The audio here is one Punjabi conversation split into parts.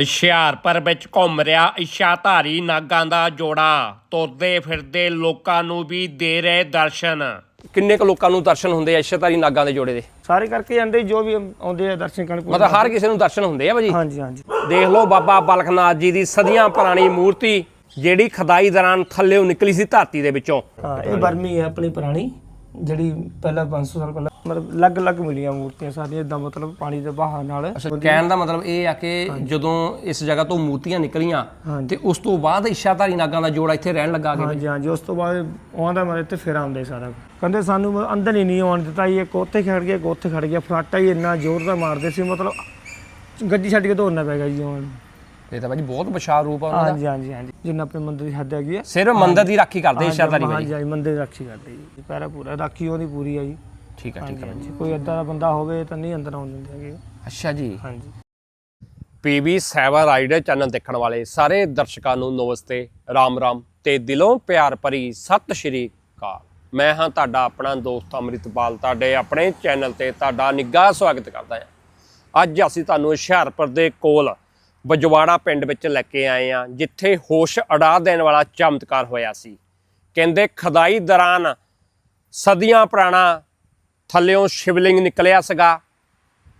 ਹੁਸ਼ਿਆਰਪੁਰ ਵਿੱਚ ਘੁੰਮ ਰਿਹਾ ਇਸ਼ਾਧਾਰੀ ਨਾਗਾਂ ਦਾ ਜੋੜਾ। ਤੁਰਦੇ ਫਿਰਦੇ ਲੋਕਾਂ ਨੂੰ ਵੀ ਦੇ ਰਹੇ ਦਰਸ਼ਨ। ਕਿੰਨੇ ਕੁ ਲੋਕਾਂ ਨੂੰ ਦਰਸ਼ਨ ਹੁੰਦੇ ਆ ਇਸ਼ਾਧਾਰੀ ਨਾਗਾਂ ਦੇ ਜੋੜੇ ਦੇ? ਸਾਰੇ ਕਰਕੇ ਜਾਂਦੇ ਜੋ ਵੀ ਆਉਂਦੇ ਆ ਦਰਸ਼ਨ ਕਰਨ ਪੂਰੇ ਮਤਲਬ ਹਰ ਕਿਸੇ ਨੂੰ ਦਰਸ਼ਨ ਹੁੰਦੇ ਆ ਭਾਜੀ? ਹਾਂਜੀ ਹਾਂਜੀ। ਦੇਖ ਲਓ ਬਾਬਾ ਬਲਖਨਾਥ ਜੀ ਦੀ ਸਦੀਆਂ ਪੁਰਾਣੀ ਮੂਰਤੀ ਜਿਹੜੀ ਖਦਾਈ ਦੌਰਾਨ ਥੱਲੇੋਂ ਨਿਕਲੀ ਸੀ ਧਰਤੀ ਦੇ ਵਿੱਚੋਂ। ਹਾਂ ਇਹ ਬਰਮੀ ਹੈ ਆਪਣੀ ਪੁਰਾਣੀ ਜਿਹੜੀ ਪਹਿਲਾਂ 500 ਸਾਲ ਪਹਿਲਾਂ ਮਤਲਬ ਅਲੱਗ-ਅਲੱਗ ਮਿਲੀਆਂ ਮੂਰਤੀਆਂ ਸਾਰੀਆਂ ਇਦਾਂ ਮਤਲਬ ਪਾਣੀ ਦੇ ਵਹਾਅ ਨਾਲ। ਕਹਿਣ ਦਾ ਮਤਲਬ ਇਹ ਆ ਕਿ ਜਦੋਂ ਇਸ ਜਗ੍ਹਾ ਤੋਂ ਮੂਰਤੀਆਂ ਨਿਕਲੀਆਂ ਹਾਂਜੀ। ਤੇ ਉਸ ਤੋਂ ਬਾਅਦ ਇਸ਼ਾਧਾਰੀ ਨਾਗਾਂ ਦਾ ਜੋੜਾ ਇੱਥੇ ਰਹਿਣ ਲੱਗਾ ਕਿ ਹਾਂਜੀ ਹਾਂਜੀ ਉਸ ਤੋਂ ਬਾਅਦ ਆਉਂਦਾ ਮਰੇ ਤੇ ਫਿਰ ਆਉਂਦੇ ਸਾਰਾ ਕਹਿੰਦੇ ਸਾਨੂੰ ਅੰਦਰ ਹੀ ਨਹੀਂ ਆਉਣ ਦਿੱਤਾ ਇਹ ਕੋਥੇ ਖੜ ਗਿਆ ਕੋਥੇ ਖੜ ਗਿਆ ਫਰਾਟਾ ਹੀ ਇੰਨਾ ਜ਼ੋਰ ਦਾ ਮਾਰਦੇ ਸੀ ਮਤਲਬ ਗੱਡੀ ਛੱਡ ਕੇ ਦੌੜਨਾ ਪੈ ਗਿਆ ਜੀ ਆਉਣ ਨੂੰ। ਇਹ ਤਾਂ ਭਾਜੀ ਬਹੁਤ ਵਿਸ਼ਾਲ ਰੂਪ ਆ ਉਹਨਾਂ ਦਾ। ਹਾਂਜੀ ਹਾਂਜੀ ਹਾਂਜੀ ਜਿੰਨਾ ਆਪਣੇ ਮੰਦਿਰ ਦੀ ਹੱਦ ਹੈਗੀ ਹੈ ਸਿਰਫ ਮੰਦਰ ਦੀ ਰਾਖੀ ਕਰਦੇ ਇਸ਼ਾਧਾਰੀ ਭਾਜੀ ਹਾਂਜੀ ਹਾਂਜੀ ਮੰਦਿਰ ਦੀ ਰਾਖੀ ਕਰਦੇ ਜੀ। ਪੈਰਾ ਪੂਰਾ ਰਾਖੀ ਉਹਦੀ ਪੂਰੀ ਹੈ ਜੀ। ਠੀਕ ਹੈ ਠੀਕ ਹੈ ਹਾਂਜੀ ਕੋਈ ਏਦਾਂ ਦਾ ਬੰਦਾ ਹੋਵੇ ਤਾਂ ਨਹੀਂ ਅੰਦਰ ਆਉਣ ਦਿੰਦੇ ਹੈਗੇ। ਅੱਛਾ ਜੀ। ਹਾਂਜੀ। ਪੀਬੀ ਸੈਵਰ ਰਾਈਡਰ ਚੈਨਲ ਦੇਖਣ ਵਾਲੇ ਸਾਰੇ ਦਰਸ਼ਕਾਂ ਨੂੰ ਨਮਸਤੇ ਰਾਮ ਰਾਮ ਤੇ ਦਿਲੋਂ ਪਿਆਰ ਭਰੀ ਸਤਿ ਸ਼੍ਰੀ ਅਕਾਲ। ਮੈਂ ਹਾਂ ਤੁਹਾਡਾ ਆਪਣਾ ਦੋਸਤ ਅੰਮ੍ਰਿਤਪਾਲ ਤੁਹਾਡੇ ਆਪਣੇ ਚੈਨਲ ਤੇ ਤੁਹਾਡਾ ਨਿੱਘਾ ਸਵਾਗਤ ਕਰਦਾ ਹਾਂ। ਅੱਜ ਅਸੀਂ ਤੁਹਾਨੂੰ ਹੁਸ਼ਿਆਰਪੁਰ ਦੇ ਕੋਲ ਬਜਵਾੜਾ ਪਿੰਡ ਵਿੱਚ ਲੈ ਕੇ ਆਏ ਹਾਂ ਜਿੱਥੇ ਹੋਸ਼ ਅੜਾ ਦੇਣ ਵਾਲਾ ਚਮਤਕਾਰ ਹੋਇਆ ਸੀ। ਕਹਿੰਦੇ ਖਦਾਈ ਦੌਰਾਨ ਸਦੀਆਂ ਪੁਰਾਣਾ ਥੱਲਿਓਂ ਸ਼ਿਵਲਿੰਗ ਨਿਕਲਿਆ ਸੀਗਾ।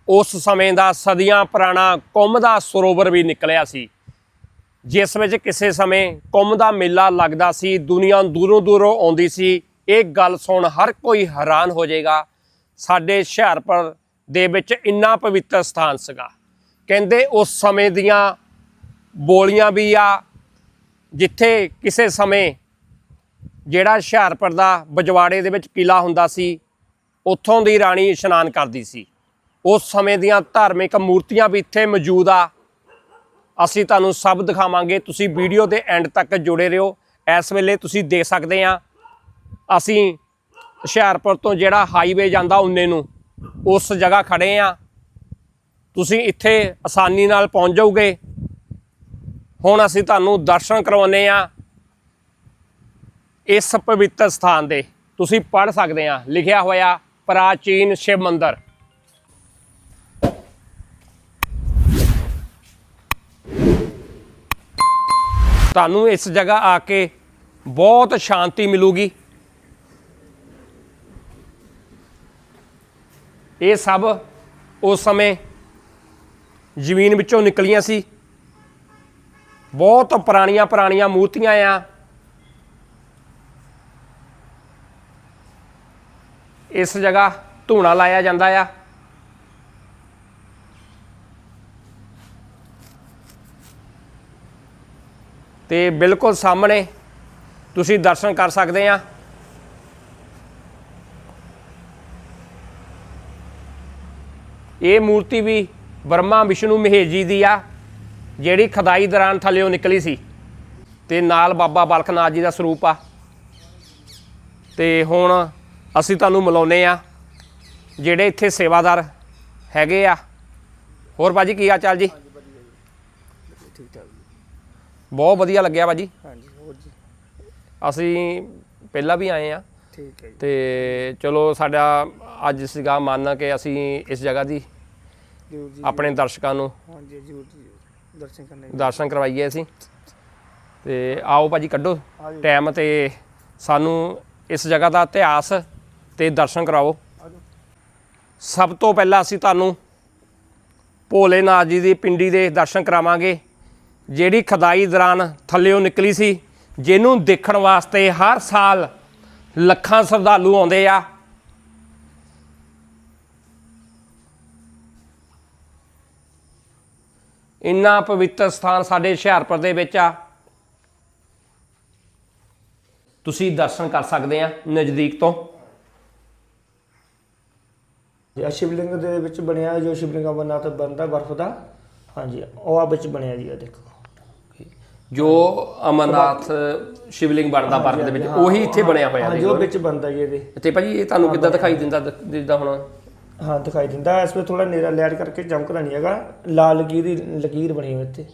ਉਸ ਸਮੇਂ ਦਾ ਸਦੀਆਂ ਪੁਰਾਣਾ ਕੁੰਭ ਦਾ ਸਰੋਵਰ ਵੀ ਨਿਕਲਿਆ ਸੀ। ਜਿਸ ਵਿੱਚ ਕਿਸੇ ਸਮੇਂ ਕੁੰਭ ਦਾ ਮੇਲਾ ਲੱਗਦਾ ਸੀ, ਦੁਨੀਆ ਦੂਰੋਂ ਦੂਰੋਂ ਆਉਂਦੀ ਸੀ। ਇਹ ਗੱਲ ਸੁਣ ਹਰ ਕੋਈ ਹੈਰਾਨ ਹੋ ਜਾਏਗਾ। ਸਾਡੇ ਹੁਸ਼ਿਆਰਪੁਰ ਦੇ ਵਿੱਚ ਇੰਨਾ ਪਵਿੱਤਰ ਸਥਾਨ ਸੀਗਾ। ਕਹਿੰਦੇ ਉਸ ਸਮੇਂ ਦੀਆਂ ਬੋਲੀਆਂ ਵੀ ਆ, ਜਿੱਥੇ ਕਿਸੇ ਸਮੇਂ ਜਿਹੜਾ ਹੁਸ਼ਿਆਰਪੁਰ ਦਾ ਬਜਵਾੜੇ ਦੇ ਵਿੱਚ ਕਿਲਾ ਹੁੰਦਾ ਸੀ ਉੱਥੋਂ ਦੀ ਰਾਣੀ ਇਸ਼ਨਾਨ ਕਰਦੀ ਸੀ। ਉਸ ਸਮੇਂ ਦੀਆਂ ਧਾਰਮਿਕ ਮੂਰਤੀਆਂ ਵੀ ਇੱਥੇ ਮੌਜੂਦ ਆ। ਅਸੀਂ ਤੁਹਾਨੂੰ ਸਭ ਦਿਖਾਵਾਂਗੇ। ਤੁਸੀਂ ਵੀਡੀਓ ਦੇ ਐਂਡ ਤੱਕ ਜੁੜੇ ਰਹੋ। ਇਸ ਵੇਲੇ ਤੁਸੀਂ ਦੇਖ ਸਕਦੇ ਆ, ਅਸੀਂ ਹੁਸ਼ਿਆਰਪੁਰ ਤੋਂ ਜਿਹੜਾ ਹਾਈਵੇ ਜਾਂਦਾ ਉਨੇ ਨੂੰ, ਉਸ ਜਗ੍ਹਾ ਖੜੇ ਆ। ਤੁਸੀਂ ਇੱਥੇ ਆਸਾਨੀ ਨਾਲ ਪਹੁੰਚ ਜਾਓਗੇ। ਹੁਣ ਅਸੀਂ ਤੁਹਾਨੂੰ ਦਰਸ਼ਨ ਕਰਵਾਉਨੇ ਆ ਇਸ ਪਵਿੱਤਰ ਸਥਾਨ ਦੇ। ਤੁਸੀਂ ਪੜ ਸਕਦੇ ਆ, ਲਿਖਿਆ ਹੋਇਆ ਪ੍ਰਾਚੀਨ ਸ਼ਿਵ ਮੰਦਿਰ। ਤੁਹਾਨੂੰ ਇਸ ਜਗ੍ਹਾ ਆ ਕੇ ਬਹੁਤ ਸ਼ਾਂਤੀ ਮਿਲੂਗੀ। ਇਹ ਸਭ ਉਸ ਸਮੇਂ ਜ਼ਮੀਨ ਵਿੱਚੋਂ ਨਿਕਲੀਆਂ ਸੀ। ਬਹੁਤ ਪੁਰਾਣੀਆਂ ਪੁਰਾਣੀਆਂ ਮੂਰਤੀਆਂ ਆ। ਇਸ ਜਗ੍ਹਾ ਧੂਣਾ ਲਾਇਆ ਜਾਂਦਾ ਆ। ਤੇ ਬਿਲਕੁਲ ਸਾਹਮਣੇ ਤੁਸੀਂ ਦਰਸ਼ਨ ਕਰ ਸਕਦੇ ਆ। ਇਹ ਮੂਰਤੀ ਵੀ ਬ੍ਰਹਮਾ ਵਿਸ਼ਨੂੰ ਮਹੇਸ਼ ਜੀ ਦੀ ਆ, ਜਿਹੜੀ ਖਦਾਈ ਦੌਰਾਨ ਥੱਲਿਓਂ ਨਿਕਲੀ ਸੀ। ਤੇ ਨਾਲ ਬਾਬਾ ਬਲਖਨਾਥ ਜੀ ਦਾ ਸਰੂਪ ਆ। ਤੇ ਹੁਣ ਅਸੀਂ ਤੁਹਾਨੂੰ ਮਿਲਾਉਨੇ ਆ ਜਿਹੜੇ ਇੱਥੇ ਸੇਵਾਦਾਰ ਹੈਗੇ ਆ। ਹੋਰ ਬਾਜੀ ਕੀ ਆ ਚਾਲ ਜੀ? ਠੀਕ ਠਾਕ ਬਹੁਤ ਵਧੀਆ ਲੱਗਿਆ ਬਾਜੀ ਹਾਂਜੀ ਹੋਰ ਜੀ? ਅਸੀਂ ਪਹਿਲਾਂ ਵੀ ਆਏ ਆ। ਠੀਕ ਹੈ ਜੀ। ਤੇ ਚਲੋ ਸਾਡਾ ਅੱਜ ਸੀਗਾ ਮਨ ਕਿ ਅਸੀਂ ਇਸ ਜਗ੍ਹਾ ਦੀ ਜਰੂਰ ਜੀ ਆਪਣੇ ਦਰਸ਼ਕਾਂ ਨੂੰ ਹਾਂਜੀ ਜਰੂਰ ਜੀ ਜ਼ਰੂਰ। ਦਰਸ਼ਨ ਕਰਨੇ ਦਰਸ਼ਨ ਕਰਵਾਈਏ ਅਸੀਂ। ਤੇ ਆਓ ਭਾਜੀ ਕੱਢੋ। ਟਾਈਮ ਤੇ ਸਾਨੂੰ ਇਸ ਜਗ੍ਹਾ ਦਾ ਇਤਿਹਾਸ ਤੇ ਦਰਸ਼ਨ ਕਰਾਓ। ਸਭ ਤੋਂ ਪਹਿਲਾਂ ਅਸੀਂ ਤੁਹਾਨੂੰ ਭੋਲੇਨਾਥ ਜੀ ਦੀ ਪਿੰਡੀ ਦੇ ਦਰਸ਼ਨ ਕਰਾਵਾਂਗੇ। ਜਿਹੜੀ ਖਦਾਈ ਦੌਰਾਨ ਥੱਲਿਓਂ ਨਿਕਲੀ ਸੀ, ਜਿਹਨੂੰ ਦੇਖਣ ਵਾਸਤੇ ਹਰ ਸਾਲ ਲੱਖਾਂ ਸ਼ਰਧਾਲੂ ਆਉਂਦੇ ਆ। ਇੰਨਾ ਪਵਿੱਤਰ ਸਥਾਨ ਸਾਡੇ ਹੁਸ਼ਿਆਰਪੁਰ ਦੇ ਵਿੱਚ ਆ। ਤੁਸੀਂ ਦਰਸ਼ਨ ਕਰ ਸਕਦੇ ਆ ਨਜ਼ਦੀਕ ਤੋਂ। ਜੀ ਸ਼ਿਵਲਿੰਗ ਦੇ ਵਿੱਚ ਬਣਿਆ ਜੋ ਸ਼ਿਵਲਿੰਗ ਅਮਰਨਾਥ ਬਣਦਾ ਬਰਫ਼ ਦਾ ਹਾਂਜੀ ਉਹ ਆ ਵਿੱਚ ਬਣਿਆ ਜੀ ਆ ਦੇਖੋ। ਜੋ ਅਮਰਨਾਥ ਸ਼ਿਵਲਿੰਗ ਬਣਦਾ ਭਾਰਤ ਦੇ ਵਿੱਚ ਉਹੀ ਇੱਥੇ ਬਣਿਆ ਹੋਇਆ ਹਾਂ ਦੇਖ ਜੋ ਵਿੱਚ ਬਣਦਾ ਜੀ ਇਹਦੇ। ਤੇ ਭਾਜੀ ਇਹ ਤੁਹਾਨੂੰ ਕਿੱਦਾਂ ਦਿਖਾਈ ਦਿੰਦਾ ਜਿੱਦਾਂ ਹੁਣ? ਹਾਂ ਦਿਖਾਈ ਦਿੰਦਾ। ਇਸ ਵਿੱਚ ਥੋੜਾ ਨੇਰਾ ਲੈਟ ਕਰਕੇ ਚਮਕਦਾ ਨਹੀਂ ਹੈਗਾ। ਲਾਲ ਲਕੀਰ ਦੀ ਲਕੀਰ ਬਣੀ ਹੋਈ ਇੱਥੇ।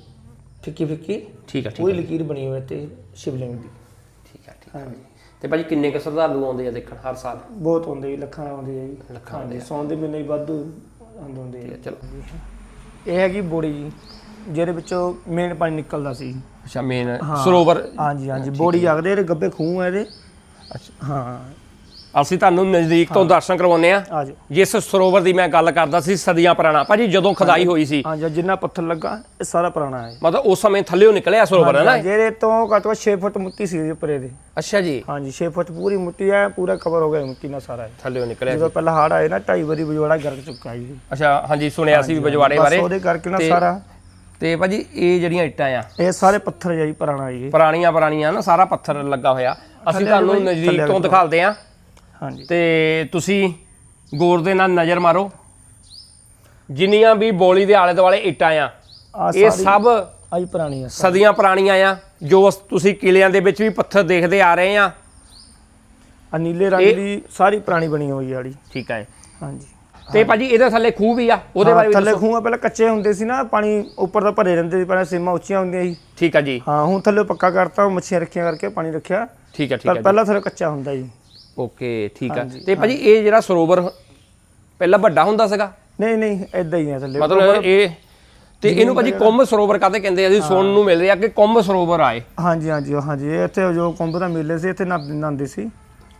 ਫਿੱਕੀ ਫਿੱਕੀ ਠੀਕ ਆ ਠੀਕ ਉਹੀ ਲਕੀਰ ਬਣੀ ਹੋਈ ਇੱਥੇ ਸ਼ਿਵਲਿੰਗ ਦੀ। ਠੀਕ ਆ ਠੀਕ ਆ। ਤੇ ਭਾਜੀ ਕਿੰਨੇ ਕੁ ਸ਼ਰਧਾਲੂ ਆਉਂਦੇ ਆ ਦੇਖਣ ਹਰ ਸਾਲ? ਬਹੁਤ ਹੁੰਦੇ ਜੀ ਲੱਖਾਂ ਆਉਂਦੇ ਆ ਜੀ। ਲੱਖਾਂ ਹਾਂਜੀ ਸੌਣ ਦੇ ਮਹੀਨੇ ਹੀ ਵਾਧੂ ਆਉਂਦੇ ਹੁੰਦੇ ਆ ਚਲੋ। ਇਹ ਹੈਗੀ ਬੋੜੀ ਜੀ ਜਿਹਦੇ ਵਿੱਚੋਂ ਮੇਨ ਪਾਣੀ ਨਿਕਲਦਾ ਸੀ। ਅੱਛਾ ਮੇਨ ਸਰੋਵਰ। ਹਾਂਜੀ ਹਾਂਜੀ ਬੋੜੀ ਆਖਦੇ ਇਹਦੇ ਗੱਬੇ ਖੂਹ ਹੈ ਇਹਦੇ। ਅੱਛਾ। ਹਾਂ। ਅਸੀਂ ਤੁਹਾਨੂੰ ਨਜ਼ਦੀਕ ਤੋਂ ਦਰਸ਼ਨ ਕਰਵਾਉਂਦੇ ਆ ਜਿਸ ਸਰੋਵਰ ਦੀ ਮੈਂ ਗੱਲ ਕਰਦਾ ਸੀ ਸਦੀਆਂ ਪੁਰਾਣਾ। ਭਾਜੀ ਜਦੋਂ ਖੁਦਾਈ ਹੋਈ ਸੀ। ਹਾਂ ਜੀ ਜਿੰਨਾ ਪੱਥਰ ਲੱਗਾ ਇਹ ਸਾਰਾ ਪੁਰਾਣਾ ਹੈ। ਮਤਲਬ ਉਸ ਸਮੇਂ ਥੱਲੇੋਂ ਨਿਕਲਿਆ ਸਰੋਵਰ ਹੈ ਨਾ ਜਿਹਦੇ ਤੋਂ ਘੱਟ ਘੱਟ 6 ਫੁੱਟ ਮਿੱਟੀ ਸੀ ਉੱਪਰ ਇਹਦੇ। ਅੱਛਾ ਜੀ। ਹਾਂਜੀ 6 ਫੁੱਟ ਪੂਰੀ ਮਿੱਟੀ ਹੈ ਪੂਰਾ ਕਵਰ ਹੋ ਗਿਆ ਮਿੱਟੀ ਨਾਲ ਸਾਰਾ। ਥੱਲੇੋਂ ਨਿਕਲਿਆ ਜਦੋਂ ਪਹਿਲਾਂ ਹੜ ਆਏ ਨਾ ਢਾਈ ਵਾਰੀ ਬਜਵਾੜਾ ਗਰਕ ਚੁੱਕਾ ਜੀ ਅੱਛਾ ਹਾਂਜੀ ਸੁਣਿਆ ਸੀ ਬਜਵਾੜੇ ਬਸ ਬਾਰੇ। ਉਹਦੇ ਕਰਕੇ ਨਾ ਸਾਰਾ। ਤੇ ਭਾਜੀ ਇਹ ਜਿਹੜੀਆਂ ਇੱਟਾਂ ਆ। ਇਹ ਸਾਰੇ ਪੱਥਰ ਜੀ ਪੁਰਾਣਾ ਜੀ। ਪੁਰਾਣੀਆਂ ਪੁਰਾਣੀਆਂ ਨਾ ਸਾਰਾ ਪੱਥਰ ਲੱਗਾ ਹੋਇਆ। ਅਸੀਂ ਤੁਹਾਨੂੰ ਨਜ਼ਦੀਕ ਤੋਂ ਦਿਖਾਲਦੇ ਆ ਹਾਂਜੀ। ਤੇ ਤੁਸੀਂ ਗੌਰ ਦੇ ਨਾਲ ਨਜ਼ਰ ਮਾਰੋ। ਜਿੰਨੀਆਂ ਵੀ ਬੋਲੀ ਦੇ ਆਲੇ ਦੁਆਲੇ ਇੱਟਾਂ ਆ ਆ ਇਹ ਸਾਰੀ ਸਭ ਆਈ ਪੁਰਾਣੀ ਹੈ ਸਦੀਆਂ ਪੁਰਾਣੀਆਂ ਆ ਜੋ ਤੁਸੀਂ ਕਿਲਿਆਂ ਦੇ ਵਿੱਚ ਵੀ ਪੱਥਰ ਦੇਖਦੇ ਆ ਰਹੇ ਆ। ਆ ਨੀਲੇ ਰੰਗ ਦੀ ਸਾਰੀ ਪੁਰਾਣੀ ਬਣੀ ਹੋਈ ਆੜੀ ਠੀਕ ਹੈ ਹਾਂਜੀ। ਤੇ ਭਾਜੀ ਇਹਦੇ ਥੱਲੇ ਖੂਹ ਵੀ ਆ ਉਹਦੇ ਬਾਰੇ ਵੀ ਥੱਲੇ ਦੱਸੋ। ਖੂਹਾਂ ਪਹਿਲਾਂ ਕੱਚੇ ਹੁੰਦੇ ਸੀ ਨਾ ਪਾਣੀ ਉੱਪਰ ਤਾਂ ਭਰੇ ਰਹਿੰਦੇ ਸੀ ਪਹਿਲਾਂ ਸੀਮਾ ਉੱਚੀਆਂ ਹੁੰਦੀਆਂ ਸੀ। ਠੀਕ ਆ ਜੀ। ਹਾਂ ਹੁਣ ਥੱਲੇ ਪੱਕਾ ਕਰਤਾ ਮੱਛੀਆਂ ਰੱਖੀਆਂ ਕਰਕੇ ਪਾਣੀ ਰੱਖਿਆ। ਠੀਕ ਆ ਠੀਕ ਪਰ ਆ ਪਹਿਲਾਂ ਥੱਲੇ ਕੱਚਾ ਹੁੰਦਾ ਜੀ। ਓਕੇ ਠੀਕ ਆ। ਤੇ ਭਾਜੀ ਇਹ ਜਿਹੜਾ ਸਰੋਵਰ ਪਹਿਲਾਂ ਵੱਡਾ ਹੁੰਦਾ ਸੀਗਾ? ਨਹੀਂ ਨਹੀਂ ਐਦਾਂ ਹੀ ਆ ਥੱਲੇ। ਮਤਲਬ ਇਹ ਤੇ ਇਹਨੂੰ ਭਾਜੀ ਕੁੰਭ ਸਰੋਵਰ ਕਹਿੰਦੇ ਆ? ਅਸੀਂ ਸੁਣਨ ਨੂੰ ਮਿਲ ਰਿਹਾ ਕਿ ਕੁੰਭ ਸਰੋਵਰ ਆਏ। ਹਾਂਜੀ ਹਾਂਜੀ ਹਾਂਜੀ। ਇੱਥੇ ਜੋ ਕੁੰਭ ਦਾ ਮੇਲੇ ਸੀ ਇੱਥੇ ਨਾ ਨਹਾਉਂਦੇ ਸੀ।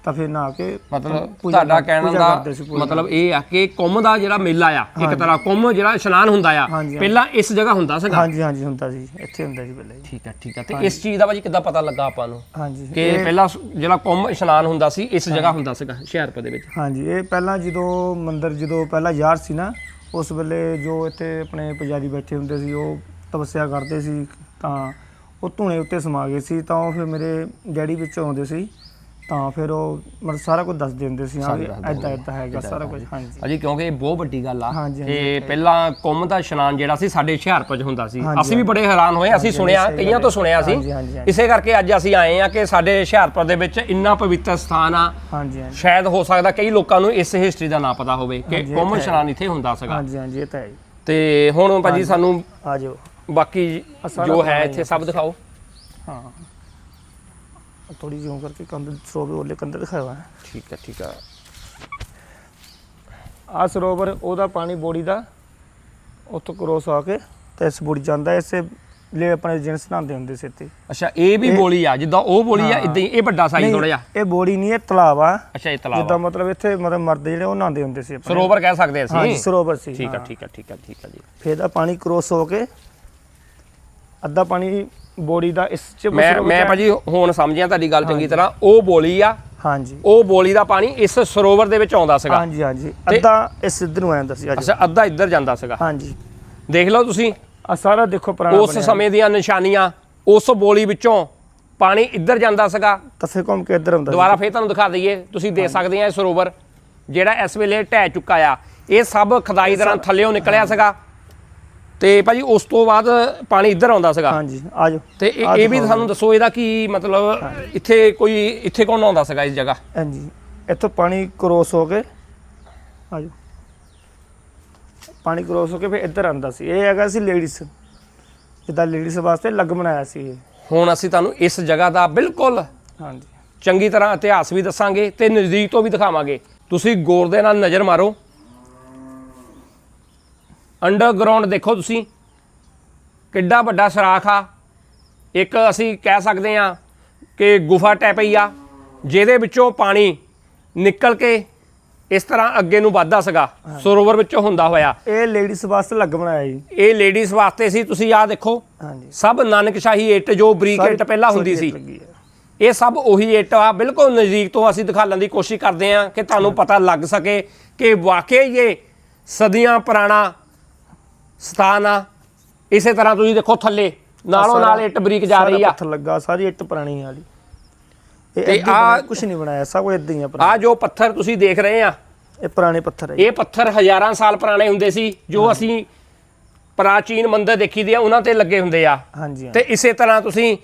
ਤਾਂ ਫਿਰ ਨਹਾ ਕੇ ਮਤਲਬ ਪੂਜਾ ਤੁਹਾਡਾ ਕਹਿਣ ਪੂਜਾ ਦਾ ਕਰਦੇ ਸੀ ਪੂਰੀ। ਮਤਲਬ ਇਹ ਆ ਕਿ ਕੁੰਭ ਦਾ ਜਿਹੜਾ ਮੇਲਾ ਆ ਇੱਕ ਤਰ੍ਹਾਂ ਕੁੰਭ ਜਿਹੜਾ ਇਸ਼ਨਾਨ ਹੁੰਦਾ ਆ ਹਾਂਜੀ, ਪਹਿਲਾਂ ਇਸ ਜਗ੍ਹਾ ਹੁੰਦਾ ਸੀਗਾ? ਹਾਂਜੀ ਹਾਂਜੀ ਹੁੰਦਾ ਸੀ। ਇੱਥੇ ਹੁੰਦਾ ਸੀ ਪਹਿਲਾਂ ਜੀ ਠੀਕ ਆ ਠੀਕ ਆ। ਤੇ ਇਸ ਚੀਜ਼ ਦਾ ਭਾਜੀ ਕਿੱਦਾਂ ਪਤਾ ਲੱਗਾ ਆਪਾਂ ਨੂੰ? ਹਾਂਜੀ। ਕਿ ਪਹਿਲਾਂ ਸ- ਜਿਹੜਾ ਕੁੰਭ ਇਸ਼ਨਾਨ ਹੁੰਦਾ ਸੀ ਇਸ ਜਗ੍ਹਾ ਹੁੰਦਾ ਸੀਗਾ ਹੁਸ਼ਿਆਰਪੁਰ ਦੇ ਵਿੱਚ? ਹਾਂਜੀ ਇਹ ਪਹਿਲਾਂ ਜਦੋਂ ਮੰਦਿਰ ਜਦੋਂ ਪਹਿਲਾਂ ਯਾਰ ਸੀ ਨਾ ਉਸ ਵੇਲੇ ਜੋ ਇੱਥੇ ਆਪਣੇ ਪੁਜਾਰੀ ਬੈਠੇ ਹੁੰਦੇ ਸੀ ਉਹ ਤਪੱਸਿਆ ਕਰਦੇ ਸੀ ਤਾਂ ਉਹ ਧੂਣੇ ਉੱਤੇ ਸਮਾ ਗਏ ਸੀ ਤਾਂ ਉਹ ਫਿਰ ਮੇਰੇ ਡੈਡੀ ਵਿੱਚ ਆਉਂਦੇ ਸੀ। ਤਾਂ ਫਿਰ ਉਹ ਮਤਲਬ ਸਾਰਾ ਕੁਝ ਦੱਸਦੇ ਹੁੰਦੇ ਸੀ ਹਾਂ ਵੀ ਐਦਾਂ ਐਦਾਂ ਹੈਗਾ ਸਾਰਾ ਕੁਝ ਹਾਂਜੀ। ਅਜੀ ਕਿਉਂਕਿ ਇਹ ਬਹੁਤ ਵੱਡੀ ਗੱਲ ਆ ਹਾਂਜੀ, ਪਹਿਲਾਂ ਕੁੰਭ ਦਾ ਇਸ਼ਨਾਨ ਜਿਹੜਾ ਸੀ ਸਾਡੇ ਹੁਸ਼ਿਆਰਪੁਰ 'ਚ ਹੁੰਦਾ ਸੀ। ਅਸੀਂ ਵੀ ਬੜੇ ਹੈਰਾਨ ਹੋਏ ਅਸੀਂ ਸੁਣਿਆ ਕਈਆਂ ਤੋਂ ਸੁਣਿਆ ਸੀ। ਹਾਂਜੀ ਹਾਂਜੀ ਹਾਂਜੀ, ਇਸੇ ਕਰਕੇ ਅੱਜ ਅਸੀਂ ਆਏ ਆ ਕਿ ਸਾਡੇ ਹੁਸ਼ਿਆਰਪੁਰ ਦੇ ਵਿੱਚ ਇੰਨਾ ਪਵਿੱਤਰ ਸਥਾਨ ਆ। ਹਾਂਜੀ ਹਾਂਜੀ। ਸ਼ਾਇਦ ਹੋ ਸਕਦਾ ਕਈ ਲੋਕਾਂ ਨੂੰ ਇਸ ਹਿਸਟਰੀ ਦਾ ਨਾ ਪਤਾ ਹੋਵੇ ਕਿ ਕੁੰਭ ਇਸ਼ਨਾਨ ਇੱਥੇ ਹੁੰਦਾ ਸੀਗਾ। ਹਾਂਜੀ ਹਾਂਜੀ ਇਹ ਤਾਂ ਹੈ ਜੀ। ਤੇ ਹੁਣ ਭਾਜੀ ਸਾਨੂੰ ਆ ਜਾਓ। ਬਾਕੀ ਜੋ ਹੈ ਇੱਥੇ ਸਭ ਦਿਖਾਓ। ਹਾਂ। ਥੋੜੀ ਜਿਹੀ ਊਂ ਕਰਕੇ ਕੰਧ ਸਰੋਵਰ ਉਹਲੇ ਕੰਧ ਦਿਖਾਇਆ ਹੋਇਆ। ਹੈ ਠੀਕ ਹੈ ਠੀਕ ਹੈ। ਆ ਸਰੋਵਰ ਉਹਦਾ ਪਾਣੀ ਬੋੜੀ ਦਾ ਉੱਥੋਂ ਕ੍ਰੋਸ ਆ ਕੇ ਤੇ ਇਸ ਬੋੜੀ ਜਾਂਦਾ ਹੈ, ਇਸੇ ਲਈ ਆਪਣੇ ਜਿੰਸ ਨਹਾਉਂਦੇ ਹੁੰਦੇ ਸੀ ਇੱਥੇ। ਅੱਛਾ ਇਹ ਵੀ ਬੋਲੀ ਆ ਜਿੱਦਾਂ ਉਹ ਬੋਲੀ ਆ ਇਦਾਂ ਹੀ ਇਹ ਵੱਡਾ ਸਾਈਜ਼ ਥੋੜਾ ਜਿਹਾ। ਇਹ ਬੋੜੀ ਨਹੀਂ ਇਹ ਤਲਾਬ ਆ। ਅੱਛਾ ਇਹ ਤਲਾਬ। ਜਿੱਦਾਂ ਮਤਲਬ ਇੱਥੇ ਮਤਲਬ ਮਰਦੇ ਜਿਹੜੇ ਉਹ ਨਹਾਉਂਦੇ ਹੁੰਦੇ ਸੀ ਆਪਣੇ। ਸਰੋਵਰ ਕਹਿ ਸਕਦੇ ਅਸੀਂ। ਸਰੋਵਰ ਸੀ ਠੀਕ ਆ ਹਾਂ। ਠੀਕ ਆ ਠੀਕ ਆ ਠੀਕ ਆ ਜੀ। ਫਿਰ ਇਹਦਾ ਪਾਣੀ ਕ੍ਰੋਸ ਹੋ ਕੇ ਅੱਧਾ ਪਾਣੀ ਬੋੜੀ ਦਾ ਇਸ ਚ ਮੈਂ ਸਰੋਵਰ ਮੈਂ ਚ- ਭਾਜੀ ਹੁਣ ਸਮਝਿਆ ਤੁਹਾਡੀ ਗੱਲ ਚੰਗੀ ਤਰ੍ਹਾਂ। ਉਹ ਬੋਲੀ ਆ ਹਾਂਜੀ। ਉਹ ਬੋਲੀ ਦਾ ਪਾਣੀ ਇਸ ਸਰੋਵਰ ਦੇ ਵਿੱਚ ਆਉਂਦਾ ਸੀਗਾ। ਹਾਂਜੀ ਹਾਂਜੀ। ਅੱਧਾ ਇਸ ਸਿੱਧ ਨੂੰ ਆਉਂਦਾ ਸੀ ਅੱਜ। ਅੱਛਾ ਅੱਧਾ ਇੱਧਰ ਜਾਂਦਾ ਸੀਗਾ। ਹਾਂਜੀ। ਦੇਖ ਲਓ ਤੁਸੀਂ। ਆ ਸਾਰਾ ਦੇਖੋ ਪੁਰਾਣਾ ਉਸ ਸਮੇਂ ਦੀਆਂ ਨਿਸ਼ਾਨੀਆਂ ਉਸ ਬੋਲੀ ਵਿੱਚੋਂ ਪਾਣੀ ਇੱਧਰ ਜਾਂਦਾ ਸੀਗਾ। ਤਫੇ ਘੁੰਮ ਕੇ ਇੱਧਰ ਸੀ। ਦੁਬਾਰਾ ਫੇਰ ਤੁਹਾਨੂੰ ਦਿਖਾ ਦਈਏ। ਤੁਸੀਂ ਦੇਖ ਸਕਦੇ ਆ ਇਹ ਸਰੋਵਰ ਜਿਹੜਾ ਇਸ ਵੇਲੇ ਢਹਿ ਚੁੱਕਾ ਆ। ਇਹ ਸਭ ਖਦਾਈ ਦਰਾਂ ਥੱਲੇੋਂ ਨਿਕਲਿਆ ਸੀਗਾ। ਤੇ ਭਾਜੀ ਉਸ ਤੋਂ ਬਾਅਦ ਪਾਣੀ ਇੱਧਰ ਆਉਂਦਾ ਸੀਗਾ। ਹਾਂਜੀ ਆ ਜਾਓ ਤੇ ਇਹ ਇਹ ਵੀ ਸਾਨੂੰ ਦੱਸੋ ਇਹਦਾ ਕੀ ਮਤਲਬ ਇੱਥੇ ਕੋਈ ਇੱਥੇ ਕੌਣ ਆਉਂਦਾ ਸੀਗਾ ਇਸ ਜਗ੍ਹਾ? ਹਾਂਜੀ ਇੱਥੋਂ ਪਾਣੀ ਕ੍ਰੋਸ ਹੋ ਕੇ ਆ ਜਾਓ ਪਾਣੀ ਕ੍ਰੋਸ ਹੋ ਕੇ ਫਿਰ ਇੱਧਰ ਆਉਂਦਾ ਸੀ। ਇਹ ਹੈਗਾ ਸੀ ਲੇਡੀਜ਼। ਜਿੱਦਾਂ ਲੇਡੀਜ਼ ਵਾਸਤੇ ਲੱਗ ਬਣਾਇਆ ਸੀ ਇਹ। ਹੁਣ ਅਸੀਂ ਤੁਹਾਨੂੰ ਇਸ ਜਗ੍ਹਾ ਦਾ ਬਿਲਕੁਲ ਹਾਂਜੀ। ਚੰਗੀ ਤਰ੍ਹਾਂ ਇਤਿਹਾਸ ਵੀ ਦੱਸਾਂਗੇ ਤੇ ਨਜ਼ਦੀਕ ਤੋਂ ਵੀ ਦਿਖਾਵਾਂਗੇ। ਤੁਸੀਂ ਗੌਰ ਦੇ ਨਾਲ ਨਜ਼ਰ ਮਾਰੋ। ਅੰਡਰਗਰਾਉਂਡ ਦੇਖੋ ਤੁਸੀਂ। ਕਿੱਡਾ ਵੱਡਾ ਸਰਾਖ ਆ। ਇੱਕ ਅਸੀਂ ਕਹਿ ਸਕਦੇ ਆ ਕਿ ਗੁਫਾ ਟੈਪ ਹੀ ਆ ਜਿਹਦੇ ਵਿੱਚੋਂ ਪਾਣੀ ਨਿਕਲ ਕੇ ਇਸ ਤਰ੍ਹਾਂ ਅੱਗੇ ਨੂੰ ਵੱਧਦਾ ਸੀਗਾ। ਸਰੋਵਰ ਵਿੱਚੋਂ ਹੁੰਦਾ ਹੋਇਆ। ਇਹ ਲੇਡੀਜ਼ ਵਾਸਤੇ ਲੱਗ ਬਣਾਇਆ ਜੀ। ਇਹ ਲੇਡੀਜ਼ ਵਾਸਤੇ ਸੀ ਤੁਸੀਂ ਆਹ ਦੇਖੋ। ਹਾਂਜੀ। ਸਭ ਨਾਨਕਸ਼ਾਹੀ ਇੱਟ ਜੋ ਬਰੀਕ ਇੱਟ ਪਹਿਲਾਂ ਹੁੰਦੀ ਸੀ। ਇਹ ਸਭ ਉਹੀ ਇੱਟ ਆ। ਬਿਲਕੁਲ ਨਜ਼ਦੀਕ ਤੋਂ ਅਸੀਂ ਦਿਖਾਉਣ ਦੀ ਕੋਸ਼ਿਸ਼ ਕਰਦੇ ਹਾਂ ਕਿ ਤੁਹਾਨੂੰ ਪਤਾ ਲੱਗ ਸਕੇ ਕਿ ਵਾਕਈ ਇਹ ਸਦੀਆਂ ਪੁਰਾਣਾ ਸਥਾਨ ਆ। ਇਸੇ ਤਰ੍ਹਾਂ ਤੁਸੀਂ ਦੇਖੋ ਥੱਲੇ ਨਾਲੋਂ ਨਾਲ ਇੱਟ ਬਰੀਕ ਜਾ ਰਹੀ ਆ। ਪੱਥਰ ਲੱਗਾ ਸਾਰੀ ਇੱਟ ਪੁਰਾਣੀ ਵਾਲੀ ਤੇ ਆਹ- ਕੁਝ ਨਹੀਂ ਬਣਾਇਆ ਸਭ ਕੁਝ ਇਦਾਂ ਹੀ ਆ। ਆ ਜੋ ਪੱਥਰ ਤੁਸੀਂ ਦੇਖ ਰਹੇ ਆ ਇਹ ਪੁਰਾਣੇ ਪੱਥਰ ਹੈ। ਇਹ ਪੱਥਰ ਹਜ਼ਾਰਾਂ ਸਾਲ ਪੁਰਾਣੇ ਹੁੰਦੇ ਸੀ ਜੋ ਅਸੀਂ ਪ੍ਰਾਚੀਨ ਮੰਦਰ ਦੇਖੀਦੇ ਆ ਉਹਨਾਂ ਤੇ ਲੱਗੇ ਹੁੰਦੇ ਆ। ਹਾਂਜੀ। ਤੇ ਇਸੇ ਤਰ੍ਹਾਂ ਤੁਸੀਂ